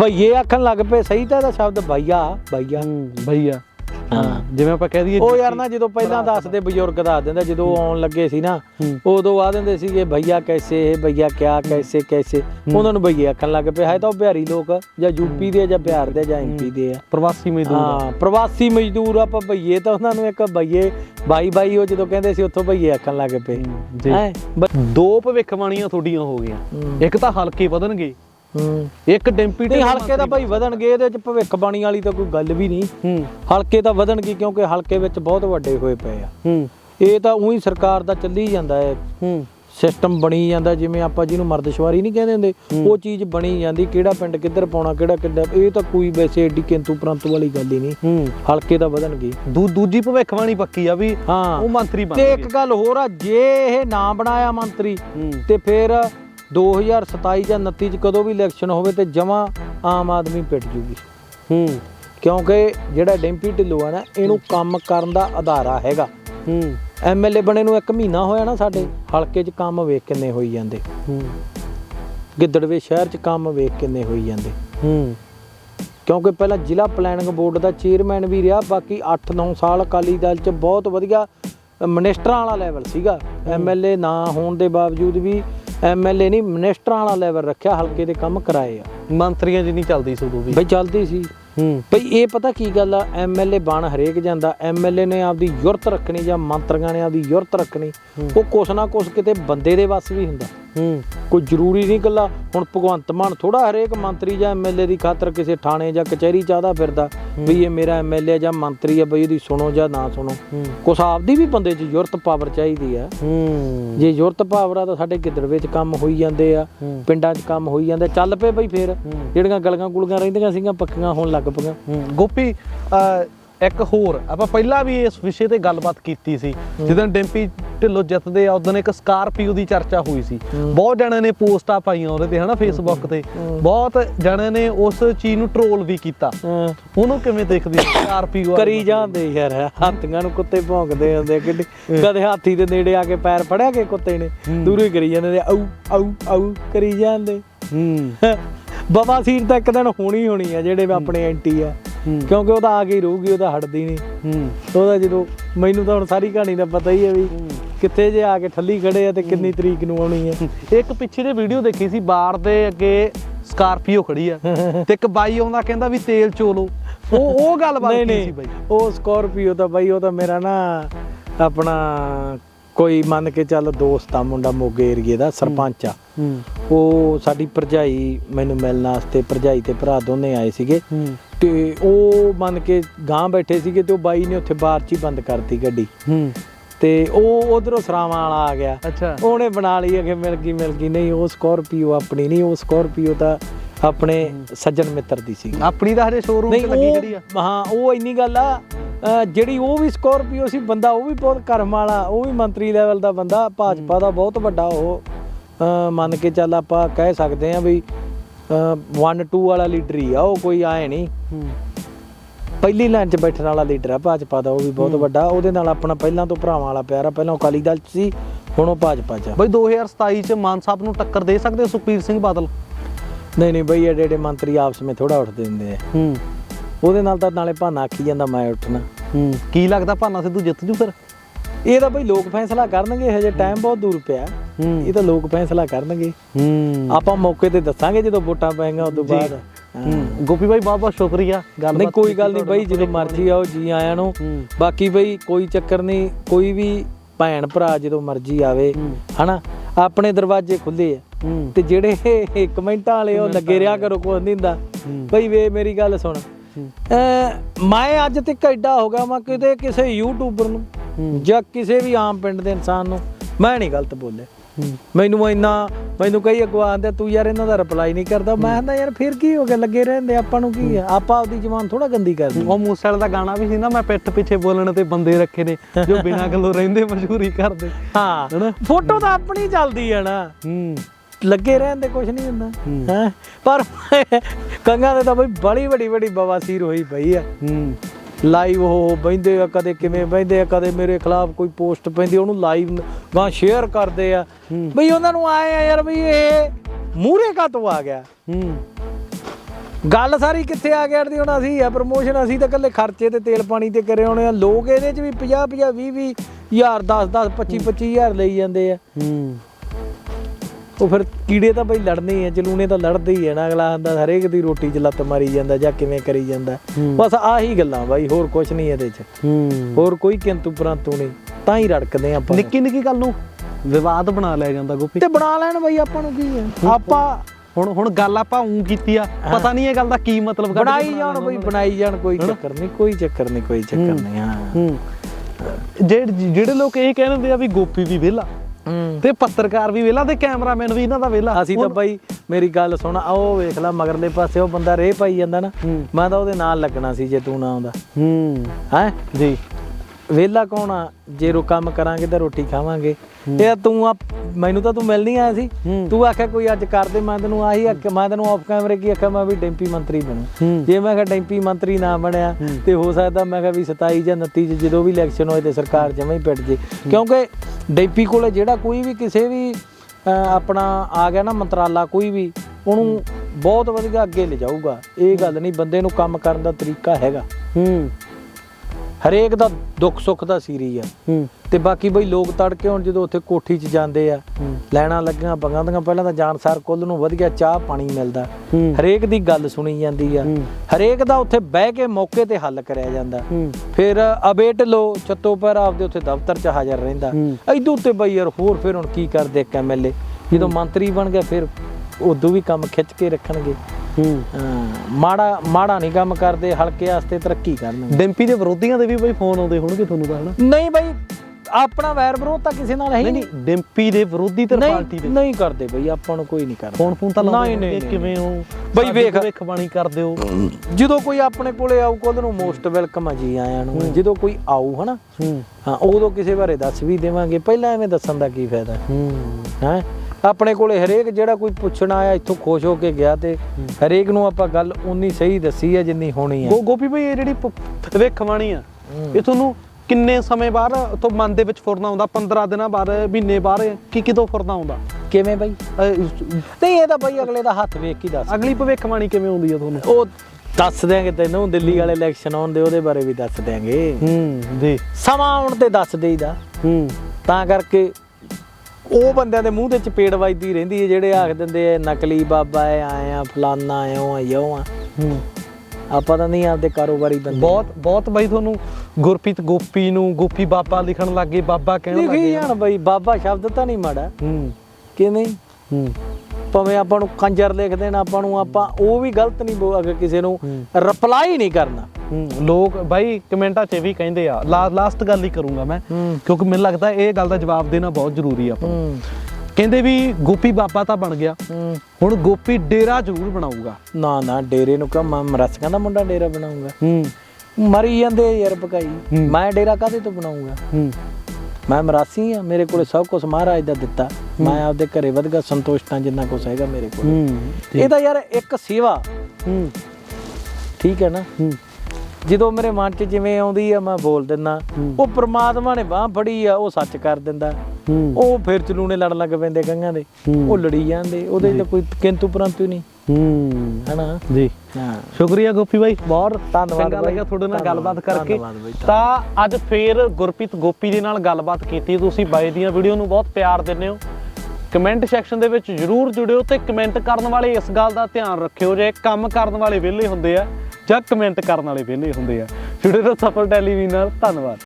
ਭਈਏ ਆਖਣ ਲੱਗ ਪਏ ਸਹੀ ਤਾਂ ਇਹਦਾ ਸ਼ਬਦ ਭਈਆ ਭਈਆ ਹੂੰ ਭਈਆ ਹਾਂ। ਜਿਵੇਂ ਆਪਾਂ ਕਹਿ ਦਈਏ ਉਹ ਯਾਰ ਨਾ ਜਦੋਂ ਪਹਿਲਾਂ ਦੱਸਦੇ ਬਜ਼ੁਰਗ ਦੱਸ ਦਿੰਦੇ ਜਦੋਂ ਆਉਣ ਲੱਗੇ ਸੀ ਨਾ। ਉਦੋਂ ਆ ਦਿੰਦੇ ਸੀਗੇ ਭਈਆ ਕੈਸੇ ਹੈ ਭਈਆ ਕਿਆ ਕੈਸੇ ਕੈਸੇ? ਉਹਨਾਂ ਨੂੰ ਭਈਏ ਆਖਣ ਲੱਗ ਪਏ ਹੈ ਤਾਂ ਉਹ ਬਿਹਾਰੀ ਲੋਕ ਜਾਂ ਯੂਪੀ ਦੇ ਜਾਂ ਬਿਹਾਰ ਦੇ ਜਾਂ ਐਮਪੀ ਦੇ ਆ। ਪ੍ਰਵਾਸੀ ਮਜ਼ਦੂਰ ਹਾਂ ਪ੍ਰਵਾਸੀ ਮਜ਼ਦੂਰ ਆਪਾਂ ਭਈਏ ਤਾਂ ਉਹਨਾਂ ਨੂੰ ਇੱਕ ਭਈਏ ਬਾਈ ਬਾਈ ਉਹ ਜਦੋਂ ਕਹਿੰਦੇ ਸੀ ਉੱਥੋਂ ਭਈਏ ਆਖਣ ਲੱਗ ਪਏ। ਹੈਂ? ਦੋ ਭਵਿੱਖਬਾਣੀਆਂ ਤੁਹਾਡੀਆਂ ਹੋ ਗਈਆਂ। ਇੱਕ ਤਾਂ ਹਲਕੇ ਵਧਣਗੇ ਹੂੰ। ਇੱਕ ਡੈਂਪੀ ਨਹੀਂ ਹਲਕੇ ਤਾਂ ਭਾਈ ਵਧਣਗੇ ਇਹਦੇ ਵਿੱਚ ਭਵਿੱਖਬਾਣੀ ਵਾਲੀ ਤਾਂ ਕੋਈ ਗੱਲ ਵੀ ਨਹੀਂ। ਹੂੰ। ਹਲਕੇ ਤਾਂ ਵਧਣਗੇ ਕਿਉਂਕਿ ਹਲਕੇ ਵਿੱਚ ਬਹੁਤ ਵੱਡੇ ਹੋਏ ਪਏ ਆ। ਹੂੰ। ਇਹ ਤਾਂ ਉਹੀ ਸਰਕਾਰ ਦਾ ਚੱਲੀ ਜਾਂਦਾ ਹੈ। ਹੂੰ। ਸਿਸਟਮ ਬਣੀ ਜਾਂਦਾ ਜਿਵੇਂ ਆਪਾਂ ਜਿਹਨੂੰ ਮਰਦਸ਼ਵਾਰੀ ਨਹੀਂ ਕਹਿੰਦੇ ਹੁੰਦੇ। ਉਹ ਚੀਜ਼ ਬਣੀ ਜਾਂਦੀ ਕਿਹੜਾ ਪਿੰਡ ਕਿੱਧਰ ਪਾਉਣਾ ਕਿਹੜਾ ਕਿੱਦਾਂ ਇਹ ਤਾਂ ਕੋਈ ਵੈਸੇ ਏਡੀ ਕਿੰਤੂ ਪ੍ਰੰਤੂ ਵਾਲੀ ਗੱਲ ਹੀ ਨਹੀਂ। ਹਲਕੇ ਤਾਂ ਵਧਣਗੇ। ਦੂ ਦੂਜੀ ਭਵਿੱਖਬਾਣੀ ਪੱਕੀ ਆ ਵੀ ਹਾਂ। ਉਹ ਮੰਤਰੀ ਬਣ ਤੇ ਇੱਕ ਗੱਲ ਹੋਰ ਆ ਜੇ ਇਹ ਨਾ ਬਣਾਇਆ ਮੰਤਰੀ ਤੇ ਫਿਰ 2027 ਜਾਂ 29 ਚ ਕਦੋਂ ਵੀ ਇਲੈਕਸ਼ਨ ਹੋਵੇ ਤੇ ਜਮਾ ਆਮ ਆਦਮੀ ਪਿੱਟ ਜੂਗੀ। ਹੂੰ। ਕਿਉਂਕਿ ਜਿਹੜਾ ਡੈਂਪੀ ਢਿੱਲੋਂ ਆ ਨਾ ਇਹਨੂੰ ਕੰਮ ਕਰਨ ਦਾ ਆਧਾਰਾ ਹੈਗਾ। ਹੂੰ। ਐਮਐਲਏ ਬਣੇ ਨੂੰ ਇੱਕ ਮਹੀਨਾ ਹੋਇਆ ਨਾ ਸਾਡੇ ਹਲਕੇ 'ਚ ਕੰਮ ਵੇਖ ਕਿੰਨੇ ਹੋਈ ਜਾਂਦੇ। ਹੂੰ। ਗਿੱਦੜਵੇ ਸ਼ਹਿਰ 'ਚ ਕੰਮ ਵੇਖ ਕਿੰਨੇ ਹੋਈ ਜਾਂਦੇ। ਹੂੰ। ਕਿਉਂਕਿ ਪਹਿਲਾਂ ਜ਼ਿਲ੍ਹਾ ਪਲੈਨਿੰਗ ਬੋਰਡ ਦਾ ਚੇਅਰਮੈਨ ਵੀ ਰਿਹਾ ਬਾਕੀ 8-9 ਸਾਲ ਅਕਾਲੀ ਦਲ 'ਚ ਬਹੁਤ ਵਧੀਆ ਮਿਨਿਸਟਰਾਂ ਵਾਲਾ ਲੈਵਲ ਸੀਗਾ। ਐਮਐਲਏ ਨਾ ਹੋਣ ਦੇ ਬਾਵਜੂਦ ਵੀ ਐਮਐਲਏ ਨਹੀਂ ਮਿਨਿਸਟਰਾਂ ਵਾਲਾ ਲੈਵਲ ਰੱਖਿਆ ਹਲਕੇ ਦੇ ਕੰਮ ਕਰਾਏ ਆ। ਮੰਤਰੀਆਂ ਜਿੰਨੀ ਚੱਲਦੀ ਸੀ ਉਦੋਂ ਵੀ। ਬਈ ਚੱਲਦੀ ਸੀ। ਹੂੰ। ਬਈ ਇਹ ਪਤਾ ਕੀ ਗੱਲ ਆ ਐਮਐਲਏ ਬਣ ਹਰੇਕ ਜਾਂਦਾ। ਐਮਐਲਏ ਨੇ ਆਪਦੀ ਯੁਰਤ ਰੱਖਣੀ ਜਾਂ ਮੰਤਰੀਆਂ ਨੇ ਆਪਦੀ ਯੁਰਤ ਰੱਖਣੀ। ਉਹ ਕੁਛ ਨਾ ਕੁਛ ਕਿਤੇ ਬੰਦੇ ਦੇ ਵੱਸ ਵੀ ਹੁੰਦਾ। ਹੂੰ। ਕੋਈ ਜ਼ਰੂਰੀ ਨਹੀਂ ਗੱਲਾਂ ਹੁਣ ਭਗਵੰਤ ਮਾਨ ਥੋੜਾ ਹਰੇਕ ਮੰਤਰੀ ਜਾਂ ਐਮਐਲਏ ਦੀ ਖਾਤਰ ਕਿਸੇ ਥਾਣੇ ਜਾਂ ਕਚਹਿਰੀ ਚਾਹਦਾ ਫਿਰਦਾ ਵੀ ਇਹ ਮੇਰਾ ਐਮਐਲਏ ਜਾਂ ਮੰਤਰੀ ਆ ਬਈ ਇਹਦੀ ਸੁਣੋ ਜਾਂ ਨਾ ਸੁਣੋ। ਕੁਛ ਆਪਦੀ ਵੀ ਬੰਦੇ 'ਚ ਯੁਰਤ ਪਾਵਰ ਚਾਹੀਦੀ ਆ। ਹੂੰ। ਜੇ ਯੁਰਤ ਪਾਵਰ ਆ ਤਾਂ ਸਾਡੇ ਗਿੱਦੜ ਵਿੱਚ ਕੰਮ ਹੋਈ ਜਾਂਦੇ ਆ। ਪਿੰਡਾਂ 'ਚ ਕੰਮ ਹੋਈ ਜਾਂਦੇ ਚੱਲ ਪਏ ਬਈ ਫੇਰ। ਜਿਹੜੀਆਂ ਗਲੀਆਂ ਗੁਲੀਆਂ ਰਹਿੰਦੀਆਂ ਸੀਗੀਆਂ ਪੱਕੀਆਂ ਹੋਣ ਲੱਗ ਪਈਆਂ। ਗੋਪੀ ਇੱਕ ਹੋਰ ਆਪਾਂ ਪਹਿਲਾਂ ਵੀ ਇਸ ਵਿਸ਼ੇ ਤੇ ਗੱਲਬਾਤ ਕੀਤੀ ਸੀ। ਜਦੋਂ ਡੈਂਪੀ ਢਿੱਲੋਂ ਜਿੱਤਦੇ ਆ ਉਦੋਂ ਇੱਕ ਸਕਾਰਪੀਓ ਦੀ ਚਰਚਾ ਹੋਈ ਸੀ। ਬਹੁਤ ਜਣਿਆਂ ਨੇ ਪੋਸਟਾਂ ਪਾਈਆਂ ਉਹਦੇ ਤੇ ਹਨਾ ਫੇਸਬੁੱਕ ਤੇ। ਬਹੁਤ ਜਣਿਆਂ ਨੇ ਉਸ ਚੀਜ਼ ਨੂੰ ਟਰੋਲ ਵੀ ਕੀਤਾ। ਉਹਨੂੰ ਕਿਵੇਂ ਦੇਖਦੇ ਸਕਾਰਪੀਓ ਕਰੀ ਜਾਂਦੇ ਯਾਰ ਹਾਥੀਆਂ ਨੂੰ ਕੁੱਤੇ ਭੌਂਕਦੇ ਹੁੰਦੇ ਆ ਕਿੱਡੀ ਕਦੇ ਹਾਥੀ ਦੇ ਨੇੜੇ ਆ ਕੇ ਪੈਰ ਫੜਿਆ ਕੇ ਕੁੱਤੇ ਨੇ। ਦੂਰੋਂ ਹੀ ਕਰੀ ਜਾਂਦੇ ਨੇ ਆਉ ਆਉ ਆਉ ਕਰੀ ਜਾਂਦੇ। ਹੂੰ। ਬਾਬਾ ਸੀਰ ਤਾਂ ਇੱਕ ਦਿਨ ਹੋਣੀ ਹੋਣੀ ਆ ਜਿਹੜੇ ਆਪਣੇ ਐਂਟੀ ਆ। ਹੂੰ ਕਿਉਂਕਿ ਉਹਦਾ ਆ ਕੇ ਹੀ ਰਹੂਗੀ ਉਹਦਾ ਹਟਦੀ ਨਹੀਂ। ਹੂੰ। ਉਹਦਾ ਜਦੋਂ ਮੈਨੂੰ ਤਾਂ ਹੁਣ ਸਾਰੀ ਕਹਾਣੀ ਦਾ ਪਤਾ ਹੀ ਹੈ ਵੀ ਕਿੱਥੇ ਜੇ ਆ ਕੇ ਠੱਲੀ ਖੜੇ ਆ ਤੇ ਕਿੰਨੀ ਤਰੀਕ ਨੂੰ ਆਉਣੀ ਆ ਇੱਕ ਪਿੱਛੇ ਜੇ ਵੀਡੀਓ ਦੇਖੀ ਸੀ ਬਾਰ ਦੇ ਅੱਗੇ ਸਕਾਰਪੀਓ ਖੜੀ ਆ। ਤੇ ਇੱਕ ਬਾਈ ਆਉਂਦਾ ਕਹਿੰਦਾ ਵੀ ਤੇਲ ਚੋਲੋ। ਉਹ ਉਹ ਗੱਲਬਾਤ ਨਹੀਂ ਕੀ ਸੀ ਬਾਈ। ਉਹ ਸਕੋਰਪੀਓ ਤਾਂ ਬਾਈ ਉਹ ਤਾਂ ਮੇਰਾ ਨਾ ਆਪਣਾ ਕੋਈ ਮੰਨ ਕੇ ਚੱਲ ਦੋਸਤ ਆ ਮੁੰਡਾ ਮੋਗੇ ਏਰੀਏ ਦਾ ਸਰਪੰਚ ਆ। ਹੂੰ। ਉਹ ਸਾਡੀ ਭਰਜਾਈ ਮੈਨੂੰ ਮਿਲਣ ਵਾਸਤੇ ਭਰਜਾਈ ਤੇ ਭਰਾ ਦੋਨੇ ਆਏ ਸੀਗੇ। ਹੂੰ। ਤੇ ਉਹ ਮੰਨ ਕੇ ਗਾਂ ਬੈਠੇ ਸੀਗੇ ਤੇ ਉਹ ਬਾਈ ਨੇ ਉੱਥੇ ਬਾਹਰ ਚ ਹੀ ਬੰਦ ਕਰਤੀ ਗੱਡੀ। ਹੂੰ। ਤੇ ਉਹ ਉਧਰੋਂ ਸਰਾਵਾਂ ਵਾਲਾ ਆ ਗਿਆ। ਅੱਛਾ। ਉਹਨੇ ਬਣਾ ਲਈ ਅਗੇ ਮਿਲ ਗਈ ਮਿਲ ਗਈ। ਨਹੀਂ ਉਹ ਸਕੋਰਪੀਓ ਆਪਣੀ ਨਹੀਂ ਉਹ ਸਕੋਰਪੀਓ ਤਾਂ ਆਪਣੇ ਸੱਜਣ ਮਿੱਤਰ ਦੀ ਸੀ। ਆਪਣੀ ਤਾਂ ਹਜੇ ਸ਼ੋਰੂਮ ਤੇ ਲੱਗੀ ਉਹ ਖੜੀ ਆ। ਹਾਂ ਉਹ ਇੰਨੀ ਗੱਲ ਆ ਜਿਹੜੀ ਉਹ ਵੀ ਸਕੋਰਪੀਓ ਸੀ ਬੰਦਾ ਉਹ ਵੀ ਬਹੁਤ ਕਰਮ ਵਾਲਾ ਉਹ ਵੀ ਮੰਤਰੀ ਲੈਵਲ ਦਾ ਬੰਦਾ ਭਾਜਪਾ ਦਾ ਬਹੁਤ ਵੱਡਾ ਉਹ ਮੰਨ ਕੇ ਚੱਲ ਆਪਾਂ ਕਹਿ ਸਕਦੇ ਆ ਵੀ 1 2 ਵਾਲਾ ਲੀਡਰ ਹੀ ਆ ਉਹ ਕੋਈ ਆਏ ਨਹੀਂ ਹੂੰ। ਪਹਿਲੀ ਲਾਈਨ 'ਚ ਬੈਠਣ ਵਾਲਾ ਲੀਡਰ ਆ ਭਾਜਪਾ ਦਾ ਉਹ ਵੀ ਬਹੁਤ ਵੱਡਾ। ਉਹਦੇ ਨਾਲ ਆਪਣਾ ਪਹਿਲਾਂ ਤੋਂ ਭਰਾਵਾਂ ਵਾਲਾ ਪਿਆਰ ਆ ਪਹਿਲਾਂ ਅਕਾਲੀ ਦਲ 'ਚ ਸੀ ਹੁਣ ਉਹ ਭਾਜਪਾ 'ਚ ਆ। ਬਈ 2027 ਚ ਮਾਨ ਸਾਹਿਬ ਨੂੰ ਟੱਕਰ ਦੇ ਸਕਦੇ ਸੁਖਬੀਰ ਸਿੰਘ ਬਾਦਲ? ਨਹੀਂ ਨਹੀਂ ਬਈ ਇਹ ਜਿਹੜੇ ਮੰਤਰੀ ਆਪਸ ਵਿੱਚ ਥੋੜਾ ਉੱਠਦੇ ਹੁੰਦੇ ਆ। ਹੂੰ। ਉਹਦੇ ਨਾਲ ਤਾਂ ਨਾਲੇ ਭਾਨਾ ਆਖੀ ਜਾਂਦਾ ਮੈਂ ਉੱਠਣਾ। ਹੂੰ। ਕੀ ਲੱਗਦਾ ਭਾਨਾ ਸਿੱਧੂ ਜਿੱਤ ਜੂ ਫਿਰ? ਇਹ ਤਾਂ ਬਈ ਲੋਕ ਫੈਸਲਾ ਕਰਨਗੇ ਹਜੇ ਟਾਈਮ ਬਹੁਤ ਦੂਰ ਪਿਆ। ਇਹ ਤਾਂ ਲੋਕ ਫੈਸਲਾ ਕਰਨਗੇ। ਹੂੰ। ਆਪਾਂ ਮੌਕੇ ਤੇ ਦੱਸਾਂਗੇ ਜਦੋਂ ਵੋਟਾਂ ਪੈਣਗੀਆਂ ਉਦੋਂ ਬਾਅਦ। ਗੋਪੀ ਬਾਈ ਬਹੁਤ ਬਹੁਤ ਸ਼ੁਕਰੀਆ। ਗੱਲ ਨਹੀਂ ਕੋਈ ਗੱਲ ਨਹੀਂ ਬਈ ਜਦੋਂ ਮਰਜ਼ੀ ਆਓ ਜੀ ਆਇਆਂ ਨੂੰ। ਬਾਕੀ ਬਈ ਕੋਈ ਚੱਕਰ ਨਹੀਂ ਕੋਈ ਵੀ ਭੈਣ ਭਰਾ ਜਦੋਂ ਮਰਜ਼ੀ ਆਵੇ। ਹਨਾ? ਆਪਣੇ ਦਰਵਾਜ਼ੇ ਖੁੱਲੇ ਆ। ਤੇ ਜਿਹੜੇ ਕਮੈਂਟਾਂ ਵਾਲੇ ਉਹ ਲੱਗੇ ਰਿਆ ਕਰੋ ਕੋਈ ਨਹੀਂ ਹੁੰਦਾ। ਬਈ ਵੇ ਮੇਰੀ ਗੱਲ ਸੁਣ। ਮੈਂ ਅੱਜ ਤੱਕ ਐਡਾ ਹੋ ਗਿਆ ਮੈਂ ਕਿਤੇ ਕਿਸੇ ਯੂਟਿਊਬਰ ਨੂੰ। ਜਾਂ ਕਿਸੇ ਵੀ ਆਮ ਪਿੰਡ ਦੇ ਇਨਸਾਨ ਨੂੰ ਮੈਂ ਨਹੀਂ ਗਲਤ ਬੋਲਿਆ। ਮੈਨੂੰ ਇੰਨਾ ਮੈਨੂੰ ਕਈ ਅਗਵਾ ਆਂਦੇ ਤੂੰ ਯਾਰ ਇਹਨਾਂ ਦਾ ਰਿਪਲਾਈ ਨਹੀਂ ਕਰਦਾ। ਮੈਂ ਕਹਿੰਦਾ ਯਾਰ ਫਿਰ ਕੀ ਹੋ ਗਿਆ? ਲੱਗੇ ਰਹਿੰਦੇ ਆਪਾਂ ਨੂੰ ਕੀ ਆ ਆਪਾਂ ਆਪਦੀ ਜ਼ਬਾਨ ਥੋੜਾ ਗੰਦੀ ਕਰਦੇ ਉਹ ਮੂਸੇਵਾਲੇ ਦਾ ਗਾਣਾ ਵੀ ਸੀ ਨਾ ਮੈਂ ਪਿੱਠ ਪਿੱਛੇ ਬੋਲਣ ਤੇ ਬੰਦੇ ਰੱਖੇ ਨੇ ਜੋ ਬਿਨਾਂ ਗੱਲੋਂ ਰਹਿੰਦੇ ਮਸ਼ਹੂਰੀ ਕਰਦੇ। ਹਾਂ? ਫੋਟੋ ਤਾਂ ਆਪਣੀ ਚੱਲਦੀ ਆ ਨਾ। ਹੂੰ। ਲੱਗੇ ਰਹਿਣ ਦੇ ਕੁਝ ਨਹੀਂ ਹੁੰਦਾ। ਹੂੰ। ਪਰ ਕੰਗਾ ਦੇ ਤਾਂ ਬਈ ਬੜੀ ਵੱਡੀ ਵੱਡੀ ਬਵਾਸੀਰ ਹੋਈ ਪਈ ਆ। ਹੂੰ। ਲਾਈਵ ਉਹ ਬਹਿੰਦੇ ਆ ਕਦੇ ਕਿਵੇਂ ਬਹਿੰਦੇ ਆ ਕਦੇ ਮੇਰੇ ਖਿਲਾਫ ਕੋਈ ਪੋਸਟ ਪੈਂਦੀ ਉਹਨੂੰ ਲਾਈਵ ਗਾਂ ਸ਼ੇਅਰ ਕਰਦੇ ਆ। ਹੂੰ। ਬਈ ਉਹਨਾਂ ਨੂੰ ਆਏ ਆ ਯਾਰ ਬਈ ਇਹ ਮੂਰੇ ਕਾ ਤੋਂ ਆ ਗਿਆ? ਹੂੰ। ਗੱਲ ਸਾਰੀ ਕਿੱਥੇ ਆ ਗਿਆ ਦੀ ਹੁਣ ਅਸੀਂ ਆ ਪ੍ਰਮੋਸ਼ਨ ਅਸੀਂ ਤਾਂ ਇਕੱਲੇ ਖਰਚੇ ਤੇ ਤੇਲ ਪਾਣੀ ਤੇ ਕਰੇ ਹੋਣੇ ਆ। ਲੋਕ ਇਹਦੇ ਚ ਵੀ 50 50 20 20 ਹਜ਼ਾਰ 10 10 25 25 ਹਜ਼ਾਰ ਲਈ ਜਾਂਦੇ ਆ। ਹੂੰ। ਉਹ ਫਿਰ ਕੀੜੇ ਤਾਂ ਬਈ ਲੜਨੇ ਹੀ ਆ ਚਲੂਨੇ ਤਾਂ ਲੜਦੇ ਹੀ ਆ ਨਾ ਅਗਲਾ ਆਂਦਾ ਹਰੇਕ ਦੀ ਰੋਟੀ 'ਚ ਲੱਤ ਮਾਰੀ ਜਾਂਦਾ ਜਾਂ ਕਿਵੇਂ ਕਰੀ ਜਾਂਦਾ। ਹੂੰ। ਬਸ ਆਹੀ ਗੱਲਾਂ ਬਾਈ ਹੋਰ ਕੁਝ ਨਹੀਂ ਇਹਦੇ 'ਚ। ਹੂੰ। ਹੋਰ ਕੋਈ ਕਿੰਤੂ ਪਰੰਤੂ ਨਹੀਂ ਤਾਂ ਹੀ ਰੜਕਦੇ ਆ ਆਪਾਂ। ਨਿੱਕੀ ਨਿੱਕੀ ਗੱਲ ਨੂੰ ਵਿਵਾਦ ਬਣਾ ਲਿਆ ਜਾਂਦਾ ਗੋਪੀ। ਤੇ ਬਣਾ ਲੈਣ ਬਈ ਆਪਾਂ ਨੂੰ ਕੀ ਆ? ਆਪਾਂ ਹੁਣ ਹੁਣ ਗੱਲ ਆਪਾਂ ਉਂ ਕੀਤੀ ਆ ਪਤਾ ਨਹੀਂ ਇਹ ਗੱਲ ਦਾ ਕੀ ਮਤਲਬ ਕੱਢ ਕੇ ਬਣਾਈ ਬਣਾ ਜਾਣ ਬਈ ਬਣਾਈ ਜਾਣ ਕੋਈ ਚੱਕਰ ਨਹੀਂ ਕੋਈ ਚੱਕਰ ਨਹੀਂ ਕੋਈ ਚੱਕਰ ਨਹੀਂ ਹਾਂ। ਹੂੰ। ਜਿਹੜੇ ਜਿਹੜੇ ਲੋਕ ਇਹ ਕਹਿੰਦੇ ਆ ਵੀ ਗੋਪੀ ਵੀ ਵਿਹਲਾ ਹੂੰ ਤੇ ਪੱਤਰਕਾਰ ਵੀ ਵਿਹਲਾ ਤੇ ਕੈਮਰਾਮੈਨ ਵੀ ਇਹਨਾਂ ਦਾ ਵਿਹਲਾ। ਅਸੀਂ ਤਾਂ ਬਾਈ ਮੇਰੀ ਗੱਲ ਸੁਣ ਆ ਉਹ ਵੇਖ ਲੈ ਮਗਰਲੇ ਪਾਸੇ ਉਹ ਬੰਦਾ ਰੇ ਪਾਈ ਜਾਂਦਾ ਨਾ। ਮੈਂ ਤਾਂ ਉਹਦੇ ਨਾਲ ਲੱਗਣਾ ਸੀ ਜੇ ਤੂੰ ਨਾ ਆਉਂਦਾ। ਹੂੰ। ਹੈ? ਜੀ। ਵੇਲਾ ਕੌਣ ਆ? ਜੇ ਰੋ ਕੰਮ ਕਰਾਂਗੇ ਤਾਂ ਰੋਟੀ ਖਾਵਾਂਗੇ। ਇਹ ਤੂੰ ਆ ਮੈਨੂੰ ਤਾਂ ਤੂੰ ਮਿਲ ਨਹੀਂ ਆਇਆ ਸੀ। ਤੂੰ ਆਖਿਆ ਕੋਈ ਅੱਜ ਕਰ ਦੇ ਮੈਂ ਤੈਨੂੰ ਆਹੀ ਆਖਿਆ ਮੈਂ ਤੈਨੂੰ ਆਫ ਕੈਮਰੇ ਕੀ ਆਖਿਆ ਮੈਂ ਵੀ ਡੈਂਪੀ ਮੰਤਰੀ ਬਣੂ। ਜੇ ਮੈਂ ਕਿਹਾ ਡੈਂਪੀ ਮੰਤਰੀ ਨਾ ਬਣਿਆ ਤੇ ਹੋ ਸਕਦਾ ਮੈਂ ਕਿਹਾ ਵੀ 27 ਜਾਂ 29 ਚ ਜਦੋਂ ਵੀ ਇਲੈਕਸ਼ਨ ਹੋਏ ਤੇ ਸਰਕਾਰ ਜਮਾਂ ਹੀ ਪਿੱਟ ਜੇ। ਕਿਉਂਕਿ ਡੈਂਪੀ ਕੋਲੇ ਜਿਹੜਾ ਕੋਈ ਵੀ ਕਿਸੇ ਵੀ ਆਪਣਾ ਆ ਗਿਆ ਨਾ ਮੰਤਰਾਲਾ ਕੋਈ ਵੀ ਉਹਨੂੰ ਬਹੁਤ ਵਧੀਆ ਅੱਗੇ ਲੈ ਜਾਊਗਾ ਇਹ ਗੱਲ ਨਹੀਂ ਬੰਦੇ ਨੂੰ ਕੰਮ ਕਰਨ ਦਾ ਤਰੀਕਾ ਹੈਗਾ। ਹੂੰ। ਹਰੇਕ ਦਾ ਦੁੱਖ ਸੁੱਖ ਦਾ ਸੀਰੀ ਆ। ਹੂੰ। ਤੇ ਬਾਕੀ ਬਈ ਲੋਕ ਤੜਕੇ ਹੁਣ ਜਦੋਂ ਉੱਥੇ ਕੋਠੀ 'ਚ ਜਾਂਦੇ ਆ ਲੈਣਾ ਲੱਗੀਆਂ ਪੰਗਾਂ ਦੀਆਂ ਪਹਿਲਾਂ ਤਾਂ ਜਾਣਸਾਰ ਕੁੱਲ ਨੂੰ ਵਧੀਆ ਚਾਹ ਪਾਣੀ ਮਿਲਦਾ। ਹਰੇਕ ਦੀ ਗੱਲ ਸੁਣੀ ਜਾਂਦੀ ਆ। ਹਰੇਕ ਦਾ ਉੱਥੇ ਬਹਿ ਕੇ ਮੌਕੇ ਤੇ ਹੱਲ ਕਰਿਆ ਜਾਂਦਾ। ਫਿਰ ਅਬੇਟ ਲੋ ਚੱਤੋ ਪਰ ਆਪਦੇ ਉੱਥੇ ਦਫ਼ਤਰ 'ਚ ਹਾਜ਼ਰ ਰਹਿੰਦਾ। ਐਦੋਂ ਉੱਤੇ ਬਈ ਯਾਰ ਹੋਰ ਫਿਰ ਹੁਣ ਕੀ ਕਰਦੇ ਐਮਐਲਏ ਜਦੋਂ ਮੰਤਰੀ ਬਣ ਗਿਆ ਫਿਰ ਉਦੋਂ ਵੀ ਕੰਮ ਖਿੱਚ ਕੇ ਰੱਖਣਗੇ। ਹੂੰ। ਮਾੜਾ ਮਾੜਾ ਨਹੀਂ ਕੰਮ ਕਰਦੇ ਹਲਕੇ ਵਾਸਤੇ ਤਰੱਕੀ ਕਰਨਗੇ। ਡੈਂਪੀ ਦੇ ਵਿਰੋਧੀਆਂ ਦੇ ਵੀ ਬਈ ਫੋਨ ਆਉਂਦੇ ਹੋਣਗੇ ਤੁਹਾਨੂੰ ਤਾਂ ਹਨਾ? ਨਹੀਂ ਬਈ ਆਪਣਾ ਵੈਰ ਵਿਰੋਧ ਤਾਂ ਕਿਸੇ ਨਾਲ ਹੈ ਨਹੀਂ ਡੈਂਪੀ ਦੇ ਵਿਰੋਧੀ ਤੇ ਪਾਰਟੀ ਦੇ। ਨਹੀਂ ਕਰਦੇ ਬਈ ਆਪਾਂ ਨੂੰ ਕੋਈ ਨਹੀਂ ਕਰਦਾ। ਫੋਨ ਫੋਨ ਤਾਂ ਲਾਉਂਦੇ ਕਿਵੇਂ ਹੋ ਬਈ ਵੇਖ ਵੇਖ। ਬਾਣੀ ਕਰਦੇ ਹੋ। ਜਦੋਂ ਕੋਈ ਆਪਣੇ ਕੋਲੇ ਆਊ ਕੋਲ ਨੂੰ ਮੋਸਟ ਵੈਲਕਮ ਆ ਜੀ ਆਇਆਂ ਨੂੰ। ਜਦੋਂ ਕੋਈ ਆਊ ਹਨਾ? ਹੂੰ। ਹਾਂ ਉਦੋਂ ਕਿਸੇ ਬਾਰੇ ਦੱਸ ਵੀ ਦੇਵਾਂਗੇ। ਪਹਿਲਾਂ ਐਵੇਂ ਦੱਸਣ ਦਾ ਕੀ ਫਾਇਦਾ। ਹੂੰ। ਹੈ? ਆਪਣੇ ਕੋਲੇ ਹਰੇਕ ਜਿਹੜਾ ਕੋਈ ਪੁੱਛਣ ਆਇਆ ਇੱਥੋਂ ਖੁਸ਼ ਹੋ ਕੇ ਗਿਆ ਤੇ ਹਰੇਕ ਨੂੰ ਆਪਾਂ ਗੱਲ ਉਨੀ ਸਹੀ ਦੱਸੀ ਹੈ ਜਿੰਨੀ ਹੋਣੀ ਹੈ। ਗੋਪੀ ਭਾਈ ਇਹ ਜਿਹੜੀ ਭਵਿੱਖਬਾਣੀ ਆ ਇਹ ਤੁਹਾਨੂੰ ਕਿੰਨੇ ਸਮੇਂ ਬਾਅਦ ਤੋਂ ਮਨ ਦੇ ਵਿੱਚ ਫੁਰਨਾ ਆਉਂਦਾ? 15 ਦਿਨਾਂ ਬਾਅਦ ਮਹੀਨੇ ਬਾਅਦ ਕੀ ਕਿਦੋਂ ਫੁਰਨਾ ਆਉਂਦਾ? ਕਿਵੇਂ ਬਾਈ? ਨਹੀਂ ਇਹ ਤਾਂ ਬਾਈ ਅਗਲੇ ਦਾ ਹੱਥ ਵੇਖ ਕੇ ਦੱਸ। ਅਗਲੀ ਭਵਿੱਖਬਾਣੀ ਕਿਵੇਂ ਆਉਂਦੀ ਆ ਤੁਹਾਨੂੰ? ਉਹ ਦੱਸ ਦਿਆਂਗੇ ਤੈਨੂੰ ਦਿੱਲੀ ਵਾਲੇ ਇਲੈਕਸ਼ਨ ਆਉਣ ਦੇ ਉਹਦੇ ਬਾਰੇ ਵੀ ਦੱਸ ਦਿਆਂਗੇ। ਹੂੰ ਜੀ। ਸਮਾਂ ਆਉਣ ਤੇ ਦੱਸ ਦੇਈਦਾ। ਹੂੰ। ਤਾਂ ਕਰਕੇ ਉਹ ਬੰਦਿਆਂ ਦੇ ਮੂੰਹ ਤੇ ਚਪੇੜ ਵੱਜਦੀ ਰਹਿੰਦੀ ਹੈ ਜਿਹੜੇ ਆਖ ਦਿੰਦੇ ਆ ਨਕਲੀ ਬਾਬਾ ਐ ਆਏ ਆ ਫਲਾਨਾ ਆਇਓ ਆ ਯੋ ਆ। ਹੂੰ। ਆਪਾਂ ਤਾਂ ਨਹੀਂ ਆਪਦੇ ਕਾਰੋਬਾਰੀ ਬੰਦੇ। ਬਹੁਤ ਬਹੁਤ ਬਾਈ ਤੁਹਾਨੂੰ ਗੁਰਪ੍ਰੀਤ ਗੋਪੀ ਨੂੰ ਗੋਪੀ ਬਾਬਾ ਲਿਖਣ ਲੱਗੇ ਬਾਬਾ ਕਹਿਣ ਲੱਗੇ ਜਾਣ ਬਈ ਬਾਬਾ ਸ਼ਬਦ ਤਾਂ ਨਹੀਂ ਮਾੜਾ। ਹੂੰ। ਕਿ ਨਹੀਂ ਹੂੰ। ਭਾਵੇਂ ਆਪਾਂ ਨੂੰ ਕੰਜਰ ਲਿਖ ਦੇਣ ਆਪਾਂ ਨੂੰ ਆਪਾਂ ਉਹ ਵੀ ਗਲਤ ਨਹੀਂ ਬੋ ਅਗਰ ਕਿਸੇ ਨੂੰ ਰਿਪਲਾਈ ਨਹੀਂ ਕਰਨਾ। ਲੋਕ ਬਾਈ ਕਮੈਂਟਾਂ 'ਚ ਵੀ ਕਹਿੰਦੇ ਆ ਲਾਸਟ ਗੱਲ ਹੀ ਕਰੂੰਗਾ ਮੈਂ ਕਿਉਂਕਿ ਮੈਨੂੰ ਲੱਗਦਾ ਇਹ ਗੱਲ ਦਾ ਜਵਾਬ ਦੇਣਾ ਬਹੁਤ ਜ਼ਰੂਰੀ ਆ ਆਪਾਂ ਕਹਿੰਦੇ ਵੀ ਗੋਪੀ ਬਾਬਾ ਤਾਂ ਬਣ ਗਿਆ ਹੁਣ ਗੋਪੀ ਡੇਰਾ ਜ਼ਰੂਰ ਬਣਾਊਗਾ। ਨਾ ਨਾ ਡੇਰੇ ਨੂੰ ਕਹ ਮੈਂ ਮਰਸਕਾਂ ਦਾ ਮੁੰਡਾ ਡੇਰਾ ਬਣਾਉਂਗਾ ਹੂੰ। ਮਰੀ ਜਾਂਦੇ ਯਾਰ ਪਕਾਈ ਹੂੰ। ਮੈਂ ਡੇਰਾ ਕਾਹਦੇ ਤੋਂ ਬਣਾਉਂਗਾ ਹੂੰ। ਮੈਂ ਮਰਾਸੀ ਆ ਮੇਰੇ ਕੋਲੇ ਸਭ ਕੁਝ ਮਹਾਰਾਜ ਦਾ ਦਿੱਤਾ। ਮੈਂ ਆਪਦੇ ਘਰੇ ਵਧਗਾ ਸੰਤੋਸ਼ਟਾਂ ਜਿੰਨਾ ਕੁਝ ਹੈਗਾ ਮੇਰੇ ਕੋਲ। ਹੂੰ। ਇਹ ਤਾਂ ਯਾਰ ਇੱਕ ਸੇਵਾ। ਹੂੰ। ਠੀਕ ਹੈ ਨਾ? ਹੂੰ। ਜਦੋਂ ਮੇਰੇ ਮਨ 'ਚ ਜਿਵੇਂ ਆਉਂਦੀ ਆ ਮੈਂ ਬੋਲ ਦਿੰਦਾ। ਉਹ ਪ੍ਰਮਾਤਮਾ ਨੇ ਬਾਹ ਫੜੀ ਆ ਉਹ ਸੱਚ ਕਰ ਦਿੰਦਾ। ਉਹ ਫਿਰ ਚਲੂਣੇ ਲੜਨ ਲੱਗ ਪੈਂਦੇ ਕੰਗਾਂ ਦੇ। ਉਹ ਲੜੀ ਜਾਂਦੇ ਉਹਦੇ ਤਾਂ ਕੋਈ ਕਿੰਤੂ ਪਰੰਤੂ ਨਹੀਂ। ਹੂੰ। ਹੈਨਾ? ਜੀ। ਹਾਂ। ਸ਼ੁਕਰੀਆ ਗੋਪੀ ਬਾਈ ਬਹੁਤ ਧੰਨਵਾਦ ਚੰਗਾ। ਲੱਗਿਆ ਤੁਹਾਡੇ ਨਾਲ ਗੱਲਬਾਤ ਕਰਕੇ। ਤਾਂ ਅੱਜ ਫੇਰ ਗੁਰਪ੍ਰੀਤ ਗੋਪੀ ਦੇ ਨਾਲ ਗੱਲਬਾਤ ਕੀਤੀ। ਤੁਸੀਂ ਬਾਈ ਦੀਆਂ ਵੀਡੀਓ ਨੂੰ ਬਹੁਤ ਪਿਆਰ ਦਿੰਦੇ ਹੋ। ਕਮੈਂਟ ਸੈਕਸ਼ਨ ਦੇ ਵਿੱਚ ਜਰੂਰ ਜੁੜਿਓ ਤੇ ਕਮੈਂਟ ਕਰਨ ਵਾਲੇ ਇਸ ਗੱਲ ਦਾ ਧਿਆਨ ਰੱਖਿਓ ਜੇ ਕੰਮ ਕਰਨ ਵਾਲੇ ਵਿਹਲੇ ਹੁੰਦੇ ਆ ਜਾਂ ਕਮੈਂਟ ਕਰਨ ਵਾਲੇ ਵਿਹਲੇ ਹੁੰਦੇ ਆ। ਜੁੜੇ ਰਹੋ ਸਫਲ ਟੈਲੀਵਿਜ਼ਨ ਨਾਲ, ਧੰਨਵਾਦ।